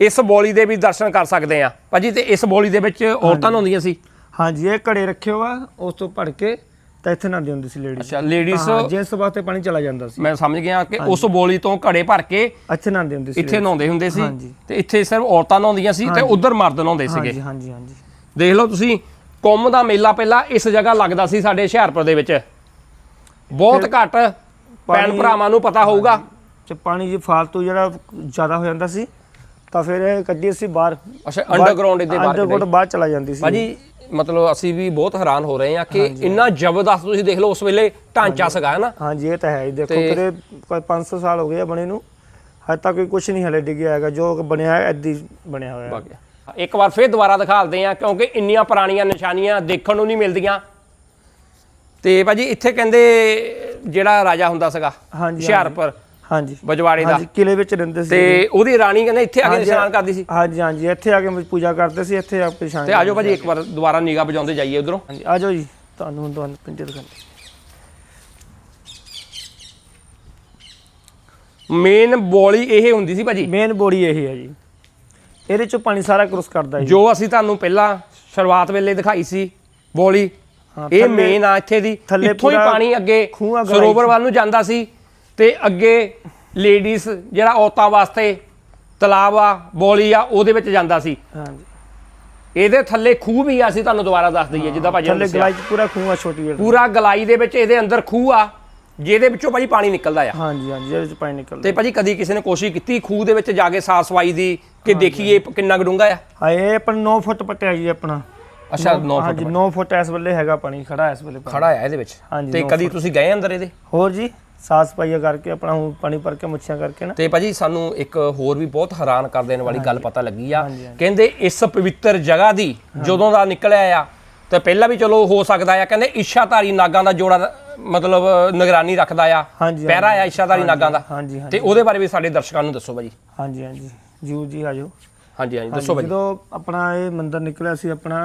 ਇਸ ਬੋਲੀ ਦੇ ਵੀ ਦਰਸ਼ਨ ਕਰ ਸਕਦੇ ਆ। ਭਾਜੀ ਤੇ ਇਸ ਬੋਲੀ ਦੇ ਵਿੱਚ ਔਰਤਾਂ ਨਹਾਉਂਦੀਆਂ ਸੀ। ਹਾਂਜੀ ਇਹ ਘੜੇ ਰੱਖਿਓ ਆ ਉਸ ਤੋਂ ਭੜ ਕੇ ਤਾਂ ਇੱਥੇ ਨਹਾਉਂਦੀ ਹੁੰਦੀ ਸੀ ਲੇਡੀਜ਼ ਅੱਛਾ ਲੇਡੀਜ਼ ਜਿਸ ਵਾਸਤੇ ਪਾਣੀ ਚਲਾ ਜਾਂਦਾ ਸੀ। ਮੈਂ ਸਮਝ ਗਿਆ ਕਿ ਉਸ ਬੋਲੀ ਤੋਂ ਘੜੇ ਭਰ ਕੇ ਇੱਥੇ ਨਹਾਉਂਦੇ ਹੁੰਦੇ ਸੀ ਇੱਥੇ ਨਹਾਉਂਦੇ ਹੁੰਦੇ ਸੀ। ਤੇ ਇੱਥੇ ਸਿਰਫ ਔਰਤਾਂ ਨਹਾਉਂਦੀਆਂ ਸੀ ਤੇ ਉਧਰ ਮਰਦ ਨਹਾਉਂਦੇ ਸੀਗੇ। ਹਾਂਜੀ ਹਾਂਜੀ ਹਾਂਜੀ। ਦੇਖ ਲਓ ਤੁਸੀਂ ਕੁੰਮ ਦਾ ਮੇਲਾ ਪਹਿਲਾਂ ਇਸ ਜਗ੍ਹਾ ਲੱਗਦਾ ਸੀ ਸਾਡੇ ਹੁਸ਼ਿਆਰਪੁਰ ਦੇ ਵਿੱਚ। ਬਹੁਤ ਘੱਟ ਭੈਣ ਭਰਾਵਾਂ ਨੂੰ ਪਤਾ ਹੋਊਗਾ। ਚ ਪਾਣੀ ਜੇ ਫਾਲਤੂ ਜਿਹੜਾ ਜ਼ਿਆਦਾ ਹੋ ਜਾਂਦਾ ਸੀ ਤਾਂ ਫਿਰ ਇਹ ਕੱਢੀ ਅਸੀਂ ਬਾਹਰ। ਅੱਛਾ ਅੰਡਰਗਰਾਉਂਡ ਇਹਦੇ ਬਾਹਰ ਅੰਡਰਗਰਾਉਂਡ ਬਾਹਰ ਚਲਾ ਜਾਂਦੀ ਸੀ। ਭਾਜੀ ਮਤਲਬ ਅਸੀਂ ਵੀ ਬਹੁਤ ਹੈਰਾਨ ਹੋ ਰਹੇ ਹਾਂ ਕਿ ਇੰਨਾ ਜ਼ਬਰਦਸਤ ਤੁਸੀਂ ਦੇਖ ਲਓ ਉਸ ਵੇਲੇ ਢਾਂਚਾ ਸੀਗਾ ਨਾ? ਹਾਂਜੀ ਇਹ ਤਾਂ ਹੈ ਹੀ ਦੇਖੋ ਕਿਤੇ ਕੋਈ 500 ਸਾਲ ਹੋ ਗਏ ਆ ਬਣੇ ਨੂੰ। ਹਜੇ ਤੱਕ ਕੋਈ ਕੁਝ ਨਹੀਂ ਹਲੇ ਡਿੱਗਿਆ ਹੈਗਾ। ਜੋ ਬਣਿਆ ਹੈ ਹੀ ਬਣਿਆ ਹੋਇਆ। ਹੈ। ਇੱਕ ਵਾਰ ਫੇਰ ਦੁਬਾਰਾ ਦਿਖਾਲਦੇ ਆ ਕਿਉਂਕਿ ਇੰਨੀਆਂ ਪੁਰਾਣੀਆਂ ਨਿਸ਼ਾਨੀਆਂ ਦੇਖਣ ਨੂੰ ਨਹੀਂ ਮਿਲਦੀਆਂ। ਤੇ ਭਾਜੀ ਇੱਥੇ ਕਹਿੰਦੇ ਜਿਹੜਾ ਰਾਜਾ ਹੁੰਦਾ ਸੀਗਾ ਹਾਂਜੀ, ਹੁਸ਼ਿਆਰਪੁਰ ਹਾਂਜੀ। ਬਜਵਾੜੇ ਦਾ। ਹਾਂਜੀ ਕਿਲੇ ਵਿੱਚ ਰਹਿੰਦੇ ਸੀ ਤੇ ਉਹਦੀ ਰਾਣੀ ਕਹਿੰਦੇ ਇੱਥੇ ਆ ਕੇ ਇਸ਼ਨਾਨ ਕਰਦੀ ਸੀ। ਹਾਂਜੀ ਹਾਂਜੀ ਇੱਥੇ ਆ ਕੇ ਪੂਜਾ ਕਰਦੇ ਸੀ ਇੱਥੇ ਆ ਕੇ ਸ਼ਾਨ ਤੇ ਆਜੋ ਭਾਜੀ ਇੱਕ ਵਾਰ ਦੁਬਾਰਾ ਨਿਗਾਹ ਬਜਾਉਂਦੇ ਜਾਈਏ ਉਧਰੋਂ। ਹਾਂਜੀ ਆ ਜਾਓ ਜੀ ਤੁਹਾਨੂੰ ਹੁਣ ਤੁਹਾਨੂੰ ਪਿੰਡੇ ਦਿਖਾਉਂਦੇ। ਮੇਨ ਬੋਲੀ ਇਹ ਹੁੰਦੀ ਸੀ ਭਾਜੀ। ਮੇਨ ਬੋਡੀ ਇਹ ਹੈ ਜੀ। ਇਹਦੇ ਚੋਂ ਪਾਣੀ ਸਾਰਾ ਕ੍ਰੋਸ ਕਰਦਾ ਜੀ। ਜੋ ਅਸੀਂ ਤੁਹਾਨੂੰ ਪਹਿਲਾਂ ਸ਼ੁਰੂਆਤ ਵੇਲੇ ਦਿਖਾਈ ਸੀ ਬੋਲੀ ਇਹ ਮੇਨ ਆ ਇੱਥੇ ਦੀ। ਇੱਥੋਂ ਹੀ ਪਾਣੀ ਅੱਗੇ ਸਰੋਵਰ ਵੱਲ ਨੂੰ ਜਾਂਦਾ ਸੀ। ਤੇ ਅੱਗੇ ਲੇਡੀਜ਼ ਜਿਹੜਾ ਔਰਤਾਂ ਵਾਸਤੇ ਤਲਾਬ ਆ ਬੋਲੀ ਆ ਉਹਦੇ ਵਿੱਚ ਜਾਂਦਾ ਸੀ। ਹਾਂਜੀ। ਇਹਦੇ ਥੱਲੇ ਖੂਹ ਵੀ ਆ ਅਸੀਂ ਤੁਹਾਨੂੰ ਦੁਬਾਰਾ ਦੱਸ ਦਈਏ ਜਿੱਦਾਂ ਭਾਜੀ ਨੇ ਥੱਲੇ ਦੱਸਿਆ। ਗਲਾਈ ਚ ਪੂਰਾ ਖੂਹ ਆ ਛੋਟੀ ਜਿਹੀ। ਪੂਰਾ ਗਲਾਈ ਦੇ ਵਿੱਚ ਇਹਦੇ ਅੰਦਰ ਖੂਹ ਆ ਜਿਹਦੇ ਵਿੱਚੋਂ ਭਾਜੀ ਪਾਣੀ ਨਿਕਲਦਾ ਆ। ਹਾਂਜੀ ਹਾਂਜੀ ਇਹਦੇ ਚ ਪਾਣੀ ਨਿਕਲਦਾ। ਤੇ ਭਾਜੀ ਕਦੀ ਕਿਸੇ ਨੇ ਕੋਸ਼ਿਸ਼ ਕੀਤੀ ਖੂਹ ਦੇ ਵਿੱਚ ਜਾ ਕੇ ਸਾਫ਼ ਸਫ਼ਾਈ ਦੀ ਕਿ ਦੇਖੀਏ ਕਿੰਨਾ ਡੂੰਘਾ ਆ? ਹਾਂ ਇਹ ਆਪਣਾ 9 ਫੁੱਟ ਪੱਟਿਆ ਜੀ ਆਪਣਾ। ਅੱਛਾ 9 ਹਾਂਜੀ 9 ਫੁੱਟ ਇਸ ਵੇਲੇ ਹੈਗਾ ਪਾਣੀ ਖੜਾ ਇਸ ਵੇਲੇ ਪਾਣੀ। ਖੜਾ ਆ ਇਹਦੇ ਵਿੱਚ। ਹਾਂਜੀ, ਤੇ ਨੌ ਕਦੀ ਤੁਸੀਂ ਗਏ ਅੰਦਰ ਇਹਦੇ? ਹੋਰ ਜੀ? ਸਾਫ਼ ਸਫਾਈਆ ਕਰਕੇ ਆਪਣਾ ਹੁਣ ਪਾਣੀ ਭਰ ਕੇ ਮੁੱਛਾਂ ਕਰਕੇ ਨਾ। ਤੇ ਭਾਜੀ ਸਾਨੂੰ ਇੱਕ ਹੋਰ ਵੀ ਬਹੁਤ ਹੈਰਾਨ ਕਰ ਦੇਣ ਵਾਲੀ ਗੱਲ ਪਤਾ ਲੱਗੀ ਆ। ਕਹਿੰਦੇ ਇਸ ਪਵਿੱਤਰ ਜਗ੍ਹਾ ਦੀ ਜਦੋਂ ਦਾ ਨਿਕਲਿਆ ਆ ਤੇ ਪਹਿਲਾਂ ਵੀ ਚਲੋ ਹੋ ਸਕਦਾ ਆ। ਕਹਿੰਦੇ ਇੱਛਾਧਾਰੀ ਨਾਗਾਂ ਦਾ ਜੋੜਾ ਮਤਲਬ ਨਿਗਰਾਨੀ ਰੱਖਦਾ ਆ। ਪਹਿਰਾ ਆ ਇੱਛਾਧਾਰੀ ਨਾਗਾਂ ਦਾ। ਤੇ ਉਹਦੇ ਬਾਰੇ ਵੀ ਸਾਡੇ ਦਰਸ਼ਕਾਂ ਨੂੰ ਦੱਸੋ ਭਾਜੀ। ਹਾਂਜੀ ਹਾਂਜੀ। ਜੀਓ ਜੀ ਆਜੋ। ਹਾਂਜੀ ਹਾਂਜੀ। ਦੱਸੋ ਭਾਜੀ। ਜਦੋਂ ਆਪਣਾ ਇਹ ਮੰਦਿਰ ਨਿਕਲਿਆ ਸੀ ਆਪਣਾ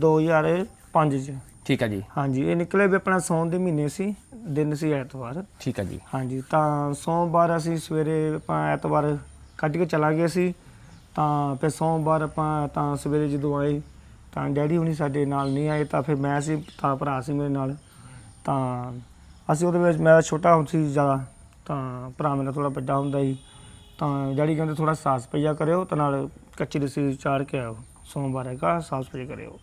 2005 ਚ। ਠੀਕ ਹੈ ਜੀ। ਹਾਂਜੀ ਇਹ ਨਿਕਲੇ ਵੀ ਆਪਣਾ ਸੌਣ ਦੇ ਮਹੀਨੇ ਸੀ ਦਿਨ ਸੀ ਐਤਵਾਰ। ਠੀਕ ਹੈ ਜੀ। ਹਾਂਜੀ ਤਾਂ ਸੋਮਵਾਰ ਅਸੀਂ ਸਵੇਰੇ ਆਪਾਂ ਐਤਵਾਰ ਕੱਢ ਕੇ ਚਲਾ ਗਏ ਸੀ ਤਾਂ ਫਿਰ ਸੋਮਵਾਰ ਆਪਾਂ ਤਾਂ ਸਵੇਰੇ ਜਦੋਂ ਆਏ ਤਾਂ ਡੈਡੀ ਹੁਣੀ ਸਾਡੇ ਨਾਲ ਨਹੀਂ ਆਏ ਤਾਂ ਫਿਰ ਮੈਂ ਸੀ ਤਾਂ ਭਰਾ ਸੀ ਮੇਰੇ ਨਾਲ ਤਾਂ ਅਸੀਂ ਉਹਦੇ ਵਿੱਚ ਮੈਂ ਛੋਟਾ ਹੁੰਦਾ ਸੀ ਜ਼ਿਆਦਾ ਤਾਂ ਭਰਾ ਮੇਰਾ ਥੋੜਾ ਵੱਡਾ ਹੁੰਦਾ ਸੀ ਤਾਂ ਡੈਡੀ ਕਹਿੰਦੇ ਥੋੜਾ ਸਾਸ ਪਈਆ ਕਰਿਓ ਤੇ ਨਾਲ ਕੱਚੀ ਲੱਸੀ ਚਾੜ ਕੇ ਆਓ ਸੋਮਵਾਰ ਹੈਗਾ ਸਾਸ ਪਈਆ ਕਰਿਓ।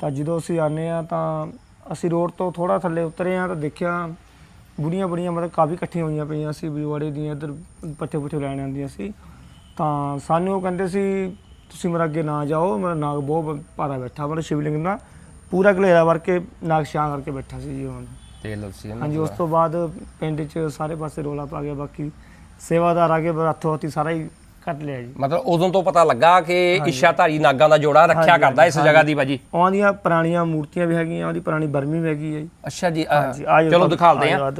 ਤਾਂ ਜਦੋਂ ਅਸੀਂ ਆਨੇ ਆ ਤਾਂ ਅਸੀਂ ਰੋਡ ਤੋਂ ਥੋੜਾ ਥੱਲੇ ਉਤਰੇ ਆ ਤਾਂ ਦੇਖਿਆ ਬੁੜੀਆਂ ਬੜੀਆਂ ਮਤਲਬ ਕਾਫੀ ਇਕੱਠੀਆਂ ਹੋਈਆਂ ਪਈਆਂ ਸੀ ਬਿਲਵਾੜੇ ਦੀਆਂ ਇੱਧਰ ਪੱਠੇ ਪੁੱਠੇ ਲੈਣ ਆਉਂਦੀਆਂ ਸੀ। ਤਾਂ ਸਾਨੂੰ ਉਹ ਕਹਿੰਦੇ ਸੀ ਤੁਸੀਂ ਮੇਰਾ ਅੱਗੇ ਨਾ ਜਾਓ ਮੇਰਾ ਨਾਗ ਬਹੁਤ ਭਾਰਾ ਬੈਠਾ ਮਤਲਬ ਸ਼ਿਵਲਿੰਗ ਦਾ ਪੂਰਾ ਘਲੇਰਾ ਵਰ ਕੇ ਨਾਗ ਛਾਂ ਕਰਕੇ ਬੈਠਾ ਸੀ ਜੀ ਹੁਣ। ਤੇ ਲੱਸੀ ਹਾਂਜੀ ਉਸ ਤੋਂ ਬਾਅਦ ਪਿੰਡ 'ਚ ਸਾਰੇ ਪਾਸੇ ਰੋਲਾ ਪਾ ਗਿਆ ਬਾਕੀ ਸੇਵਾਦਾਰ ਆ ਕੇ ਹੱਥੋਂ ਹੱਥੀ ਸਾਰਾ ਹੀ ਕੱਟ ਲਿਆ ਜੀ। ਮਤਲਬ ਉਦੋਂ ਤੋਂ ਪਤਾ ਲੱਗਾ ਕਿ ਇੱਛਾਧਾਰੀ ਨਾਗਾਂ ਦਾ ਜੋੜਾ ਰੱਖਿਆ ਕਰਦਾ ਇਸ ਜਗ੍ਹਾ ਦੀ ਭਾਜੀ। ਉਹਨਾਂ ਦੀਆਂ ਪੁਰਾਣੀਆਂ ਮੂਰਤੀਆਂ ਵੀ ਹੈਗੀਆਂ ਉਹਦੀ ਪੁਰਾਣੀ ਬਰਮੀ ਵੀ ਹੈਗੀ ਹੈ ਜੀ। ਅੱਛਾ ਜੀ ਚਲੋ ਦਿਖਾਲਦੇ ਆ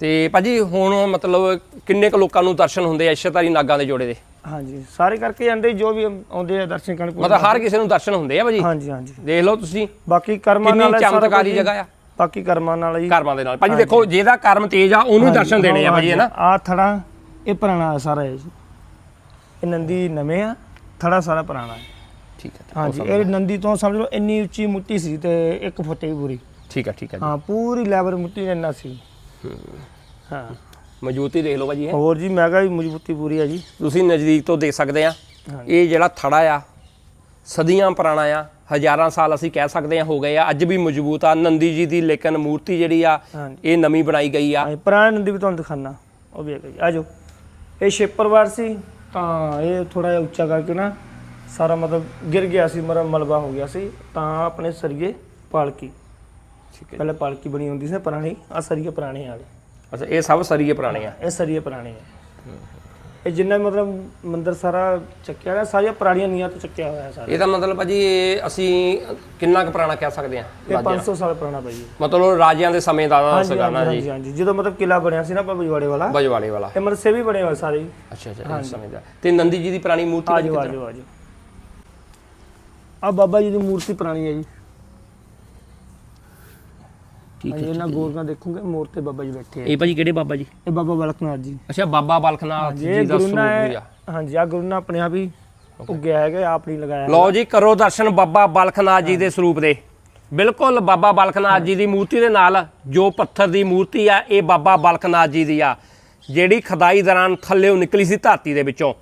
ਤੇ ਭਾਜੀ ਹੁਣ ਮਤਲਬ ਕਿੰਨੇ ਕੁ ਲੋਕਾਂ ਨੂੰ ਦਰਸ਼ਨ ਹੁੰਦੇ ਆ ਇੱਛਾਧਾਰੀ ਨਾਗਾਂ ਦੇ ਜੋੜੇ ਦੇ? ਹਾਂਜੀ ਸਾਰੇ ਕਰਕੇ ਜਾਂਦੇ ਜੋ ਵੀ ਆਉਂਦੇ ਆ ਦਰਸ਼ਨ ਕਰਨ। ਮਤਲਬ ਹਰ ਕਿਸੇ ਨੂੰ ਦਰਸ਼ਨ ਹੁੰਦੇ ਆ ਭਾਜੀ? ਹਾਂਜੀ ਹਾਂਜੀ। ਦੇਖ ਲਓ ਤੁਸੀਂ ਬਾਕੀ ਕਰਮਾਂ ਕਿੰਨੀ ਨਾਲ ਸਾਰਾ ਚਮਤਕਾਰੀ। ਜਗ੍ਹਾ ਆ। ਬਾਕੀ ਕਰਮਾਂ ਨਾਲ ਹੀ ਕਰਮਾਂ ਦੇ ਨਾਲ। ਭਾਜੀ ਦੇਖੋ ਜਿਹਦਾ ਕਰਮ ਤੇਜ ਆ ਉਹਨੂੰ ਦਰਸ਼ਨ ਦੇਣੇ ਆ ਭਾਜੀ ਹੈ ਨਾ? ਆ ਥੜਾ ਇਹ ਪੁਰਾਣਾ ਸਾਰਾ ਹੈ ਜੀ। ਇਹ ਨੰਦੀ ਨਵੇਂ ਆ ਥੜਾ ਸਾਰਾ ਪੁਰਾਣਾ ਹੈ। ਠੀਕ ਹੈ ਹਾਂਜੀ ਇਹ ਨੰਦੀ ਤੋਂ ਸਮਝ ਲਓ ਇੰਨੀ ਉੱਚੀ ਮੁੱਟੀ ਸੀ ਤੇ ਇੱਕ ਫੁੱਟ ਹੀ ਪੂਰੀ। ਠੀਕ ਹੈ ਠੀਕ ਹੈ ਜੀ। ਹਾਂ ਪੂਰੀ ਲੈਵਲ ਮੁੱਟੀ ਇੰਨਾ ਸੀ। ਹਾਂ। ਮਜ਼ਬੂਤੀ ਦੇਖ ਲਓ ਭਾਜੀ ਇਹ ਹੋਰ ਜੀ ਮੈਂ ਕਿਹਾ ਵੀ ਮਜ਼ਬੂਤੀ ਪੂਰੀ ਹੈ ਜੀ। ਤੁਸੀਂ ਨਜ਼ਦੀਕ ਤੋਂ ਦੇਖ ਸਕਦੇ ਆ। ਇਹ ਜਿਹੜਾ ਥੜਾ ਆ ਸਦੀਆਂ ਪੁਰਾਣਾ ਆ ਹਜ਼ਾਰਾਂ ਸਾਲ ਅਸੀਂ ਕਹਿ ਸਕਦੇ ਆ ਹੋ ਗਏ ਆ। ਅੱਜ ਵੀ ਮਜ਼ਬੂਤ ਆ ਨੰਦੀ ਜੀ ਦੀ ਲੇਕਿਨ ਮੂਰਤੀ ਜਿਹੜੀ ਆ ਇਹ ਨਵੀਂ ਬਣਾਈ ਗਈ ਆ। ਹਾਂ ਪੁਰਾਣਾ ਨੰਦੀ ਵੀ ਤੁਹਾਨੂੰ ਦਿਖਾਣਾ ਉਹ ਵੀ ਆ ਜਾਓ। ਇਹ ਛੇਪਰਵਾਰ ਸੀ ਤਾਂ ਇਹ ਥੋੜਾ ਜਿਹਾ ਉੱਚਾ ਕਰਕੇ ਨਾ ਸਾਰਾ ਮਤਲਬ ਗਿਰ ਗਿਆ ਸੀ ਮਰ ਮਲਬਾ ਹੋ ਗਿਆ ਸੀ ਤਾਂ ਆਪਣੇ ਸਰੀਏ ਪਾਲਕੀ। ਠੀਕ ਹੈ। ਪਹਿਲੇ ਪਾਲਕੀ ਬਣੀ ਹੁੰਦੀ ਸੀ ਪੁਰਾਣੀ ਆ ਸਰੀਏ ਪੁਰਾਣੇ ਵਾਲੇ। ਅੱਛਾ ਇਹ ਸਭ ਸਰੀਏ ਪੁਰਾਣੇ ਆ? ਇਹ ਸਰੀਏ ਪੁਰਾਣੇ ਆ। ਇਹ ਜਿੰਨਾ ਮਤਲਬ ਮੰਦਿਰ ਸਾਰਾ ਚੱਕਿਆ ਹੋਇਆ ਸਾਰੀਆਂ ਪੁਰਾਣੀਆਂ ਨੀਆਂ ਤੋਂ ਚੱਕਿਆ ਹੋਇਆ ਸਾਰਾ। ਇਹਦਾ ਮਤਲਬ ਭਾਜੀ ਇਹ ਅਸੀਂ ਕਿੰਨਾ ਕੁ ਪੁਰਾਣਾ ਕਹਿ ਸਕਦੇ ਆ ਇਹ 500 ਸਾਲ ਪੁਰਾਣਾ ਭਾਈ ਇਹ। ਮਤਲਬ ਰਾਜਿਆਂ ਦੇ ਸਮੇਂ ਦਾ ਹਾਂਜੀ ਜੀ ਹਾਂਜੀ ਹਾਂਜੀ ਜਦੋਂ ਮਤਲਬ ਕਿਲਾ ਬਣਿਆ ਸੀ ਨਾ ਬਜਵਾੜੇ ਵਾਲਾ ਬਜਵਾੜੇ ਵਾਲਾ। ਇਹ ਮਤਲਬ ਸੇ ਵੀ ਬਣੇ ਹੋਏ ਸਾਰੇ ਹੀ। ਅੱਛਾ ਅੱਛਾ ਇਸ ਸਮੇਂ ਦਾ। ਤੇ ਨੰਦੀ ਜੀ ਦੀ ਪੁਰਾਣੀ ਮੂਰਤੀ ਆ ਜਾਓ ਆ? ਜਾਓ ਆ ਜਾਓ ਆ ਬਾਬਾ ਜੀ ਦੀ ਮੂਰਤੀ ਪੁਰਾਣੀ ਹੈ ਜੀ। ਠੀਕ ਹਾਂਜੀ ਇਹਨਾਂ ਗੋਰਕਾਂ ਦੇਖੋਗੇ ਮੋਰ ਤੇ ਬਾਬਾ ਜੀ ਬੈਠੇ ਆ। ਇਹ ਭਾਜੀ ਕਿਹੜੇ ਬਾਬਾ ਜੀ? ਇਹ ਬਾਬਾ ਬਲਕਨਾਥ ਜੀ। ਅੱਛਾ ਬਾਬਾ ਬਲਖਨਾਥ ਜੀ ਦਾ ਸਰੂਪ ਵੀ ਆ ਹੈ ਹਾਂਜੀ ਆ ਗੁਰੂ ਨਾ ਆਪਣੇ ਆਪ ਹੀ ਉੱਗਿਆ ਹੈਗਾ ਆਪ ਨਹੀਂ ਲਗਾਇਆ ਲਓ ਜੀ ਕਰੋ ਦਰਸ਼ਨ ਬਾਬਾ ਬਲਖਨਾਥ ਜੀ ਦੇ ਸਰੂਪ ਦੇ। ਬਿਲਕੁਲ ਬਾਬਾ ਬਲਖਨਾਥ ਜੀ ਦੀ ਮੂਰਤੀ ਦੇ ਨਾਲ ਜੋ ਪੱਥਰ ਦੀ ਮੂਰਤੀ ਆ ਇਹ ਬਾਬਾ ਬਲਖਨਾਥ ਜੀ ਦੀ ਆ। ਜਿਹੜੀ ਖਦਾਈ ਦੌਰਾਨ ਥੱਲੇੋਂ ਨਿਕਲੀ ਸੀ ਧਰਤੀ ਦੇ ਵਿੱਚੋਂ।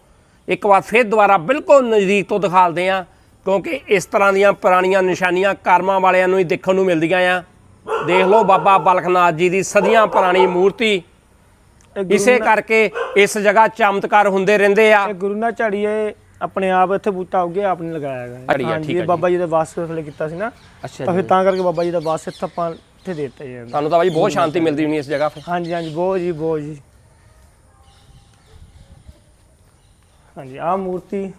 ਇੱਕ ਵਾਰ ਫਿਰ ਦੁਬਾਰਾ ਬਿਲਕੁਲ ਨਜ਼ਦੀਕ ਤੋਂ ਦਿਖਾਲਦੇ ਆ ਕਿਉਂਕਿ ਇਸ ਤਰ੍ਹਾਂ ਦੀਆਂ ਪੁਰਾਣੀਆਂ ਨਿਸ਼ਾਨੀਆਂ ਕਰਮਾਂ ਵਾਲਿਆਂ ਨੂੰ ਹੀ ਦੇਖਣ ਨੂੰ ਮਿਲਦੀਆਂ ਆ। ਦੇਖ ਲਓ ਬਾਬਾ ਬਲਖਨਾਥ ਜੀ ਦੀ ਸਦੀਆਂ ਪੁਰਾਣੀ ਮੂਰਤੀ। ਇਸੇ ਕਰਕੇ ਇਸ ਜਗ੍ਹਾ ਚਮਤਕਾਰ ਹੁੰਦੇ ਰਹਿੰਦੇ ਆ। ਇਹ ਗੁਰੂ ਨਾਲ ਝਾੜੀਏ ਆਪਣੇ ਆਪ ਇੱਥੇ ਬੂਟਾ ਉੱਗੇ ਆਪ ਨੇ ਲਗਾਇਆ ਹੈਗਾ। ਹਾਂਜੀ। ਬਾਬਾ ਜੀ ਦੇ ਵਾਸ ਥੱਲੇ ਕੀਤਾ ਸੀ ਨਾ। ਅੱਛਾ ਫਿਰ ਤਾਂ ਕਰਕੇ ਬਾਬਾ ਜੀ ਦਾ ਵਾਸ ਇੱਥੇ ਆਪਾਂ ਇੱਥੇ ਦਿੱਤਾ ਜੀ। ਤੁਹਾਨੂੰ ਤਾਂ ਬਾਈ ਬਹੁਤ ਸ਼ਾਂਤੀ ਮਿਲਦੀ ਹੋਣੀ ਇਸ ਜਗ੍ਹਾ 'ਤੇ। ਹਾਂਜੀ ਹਾਂਜੀ ਬਹੁਤ ਜੀ ਬਹੁਤ ਜੀ। ਹਾਂਜੀ ਆ ਮੂਰਤੀ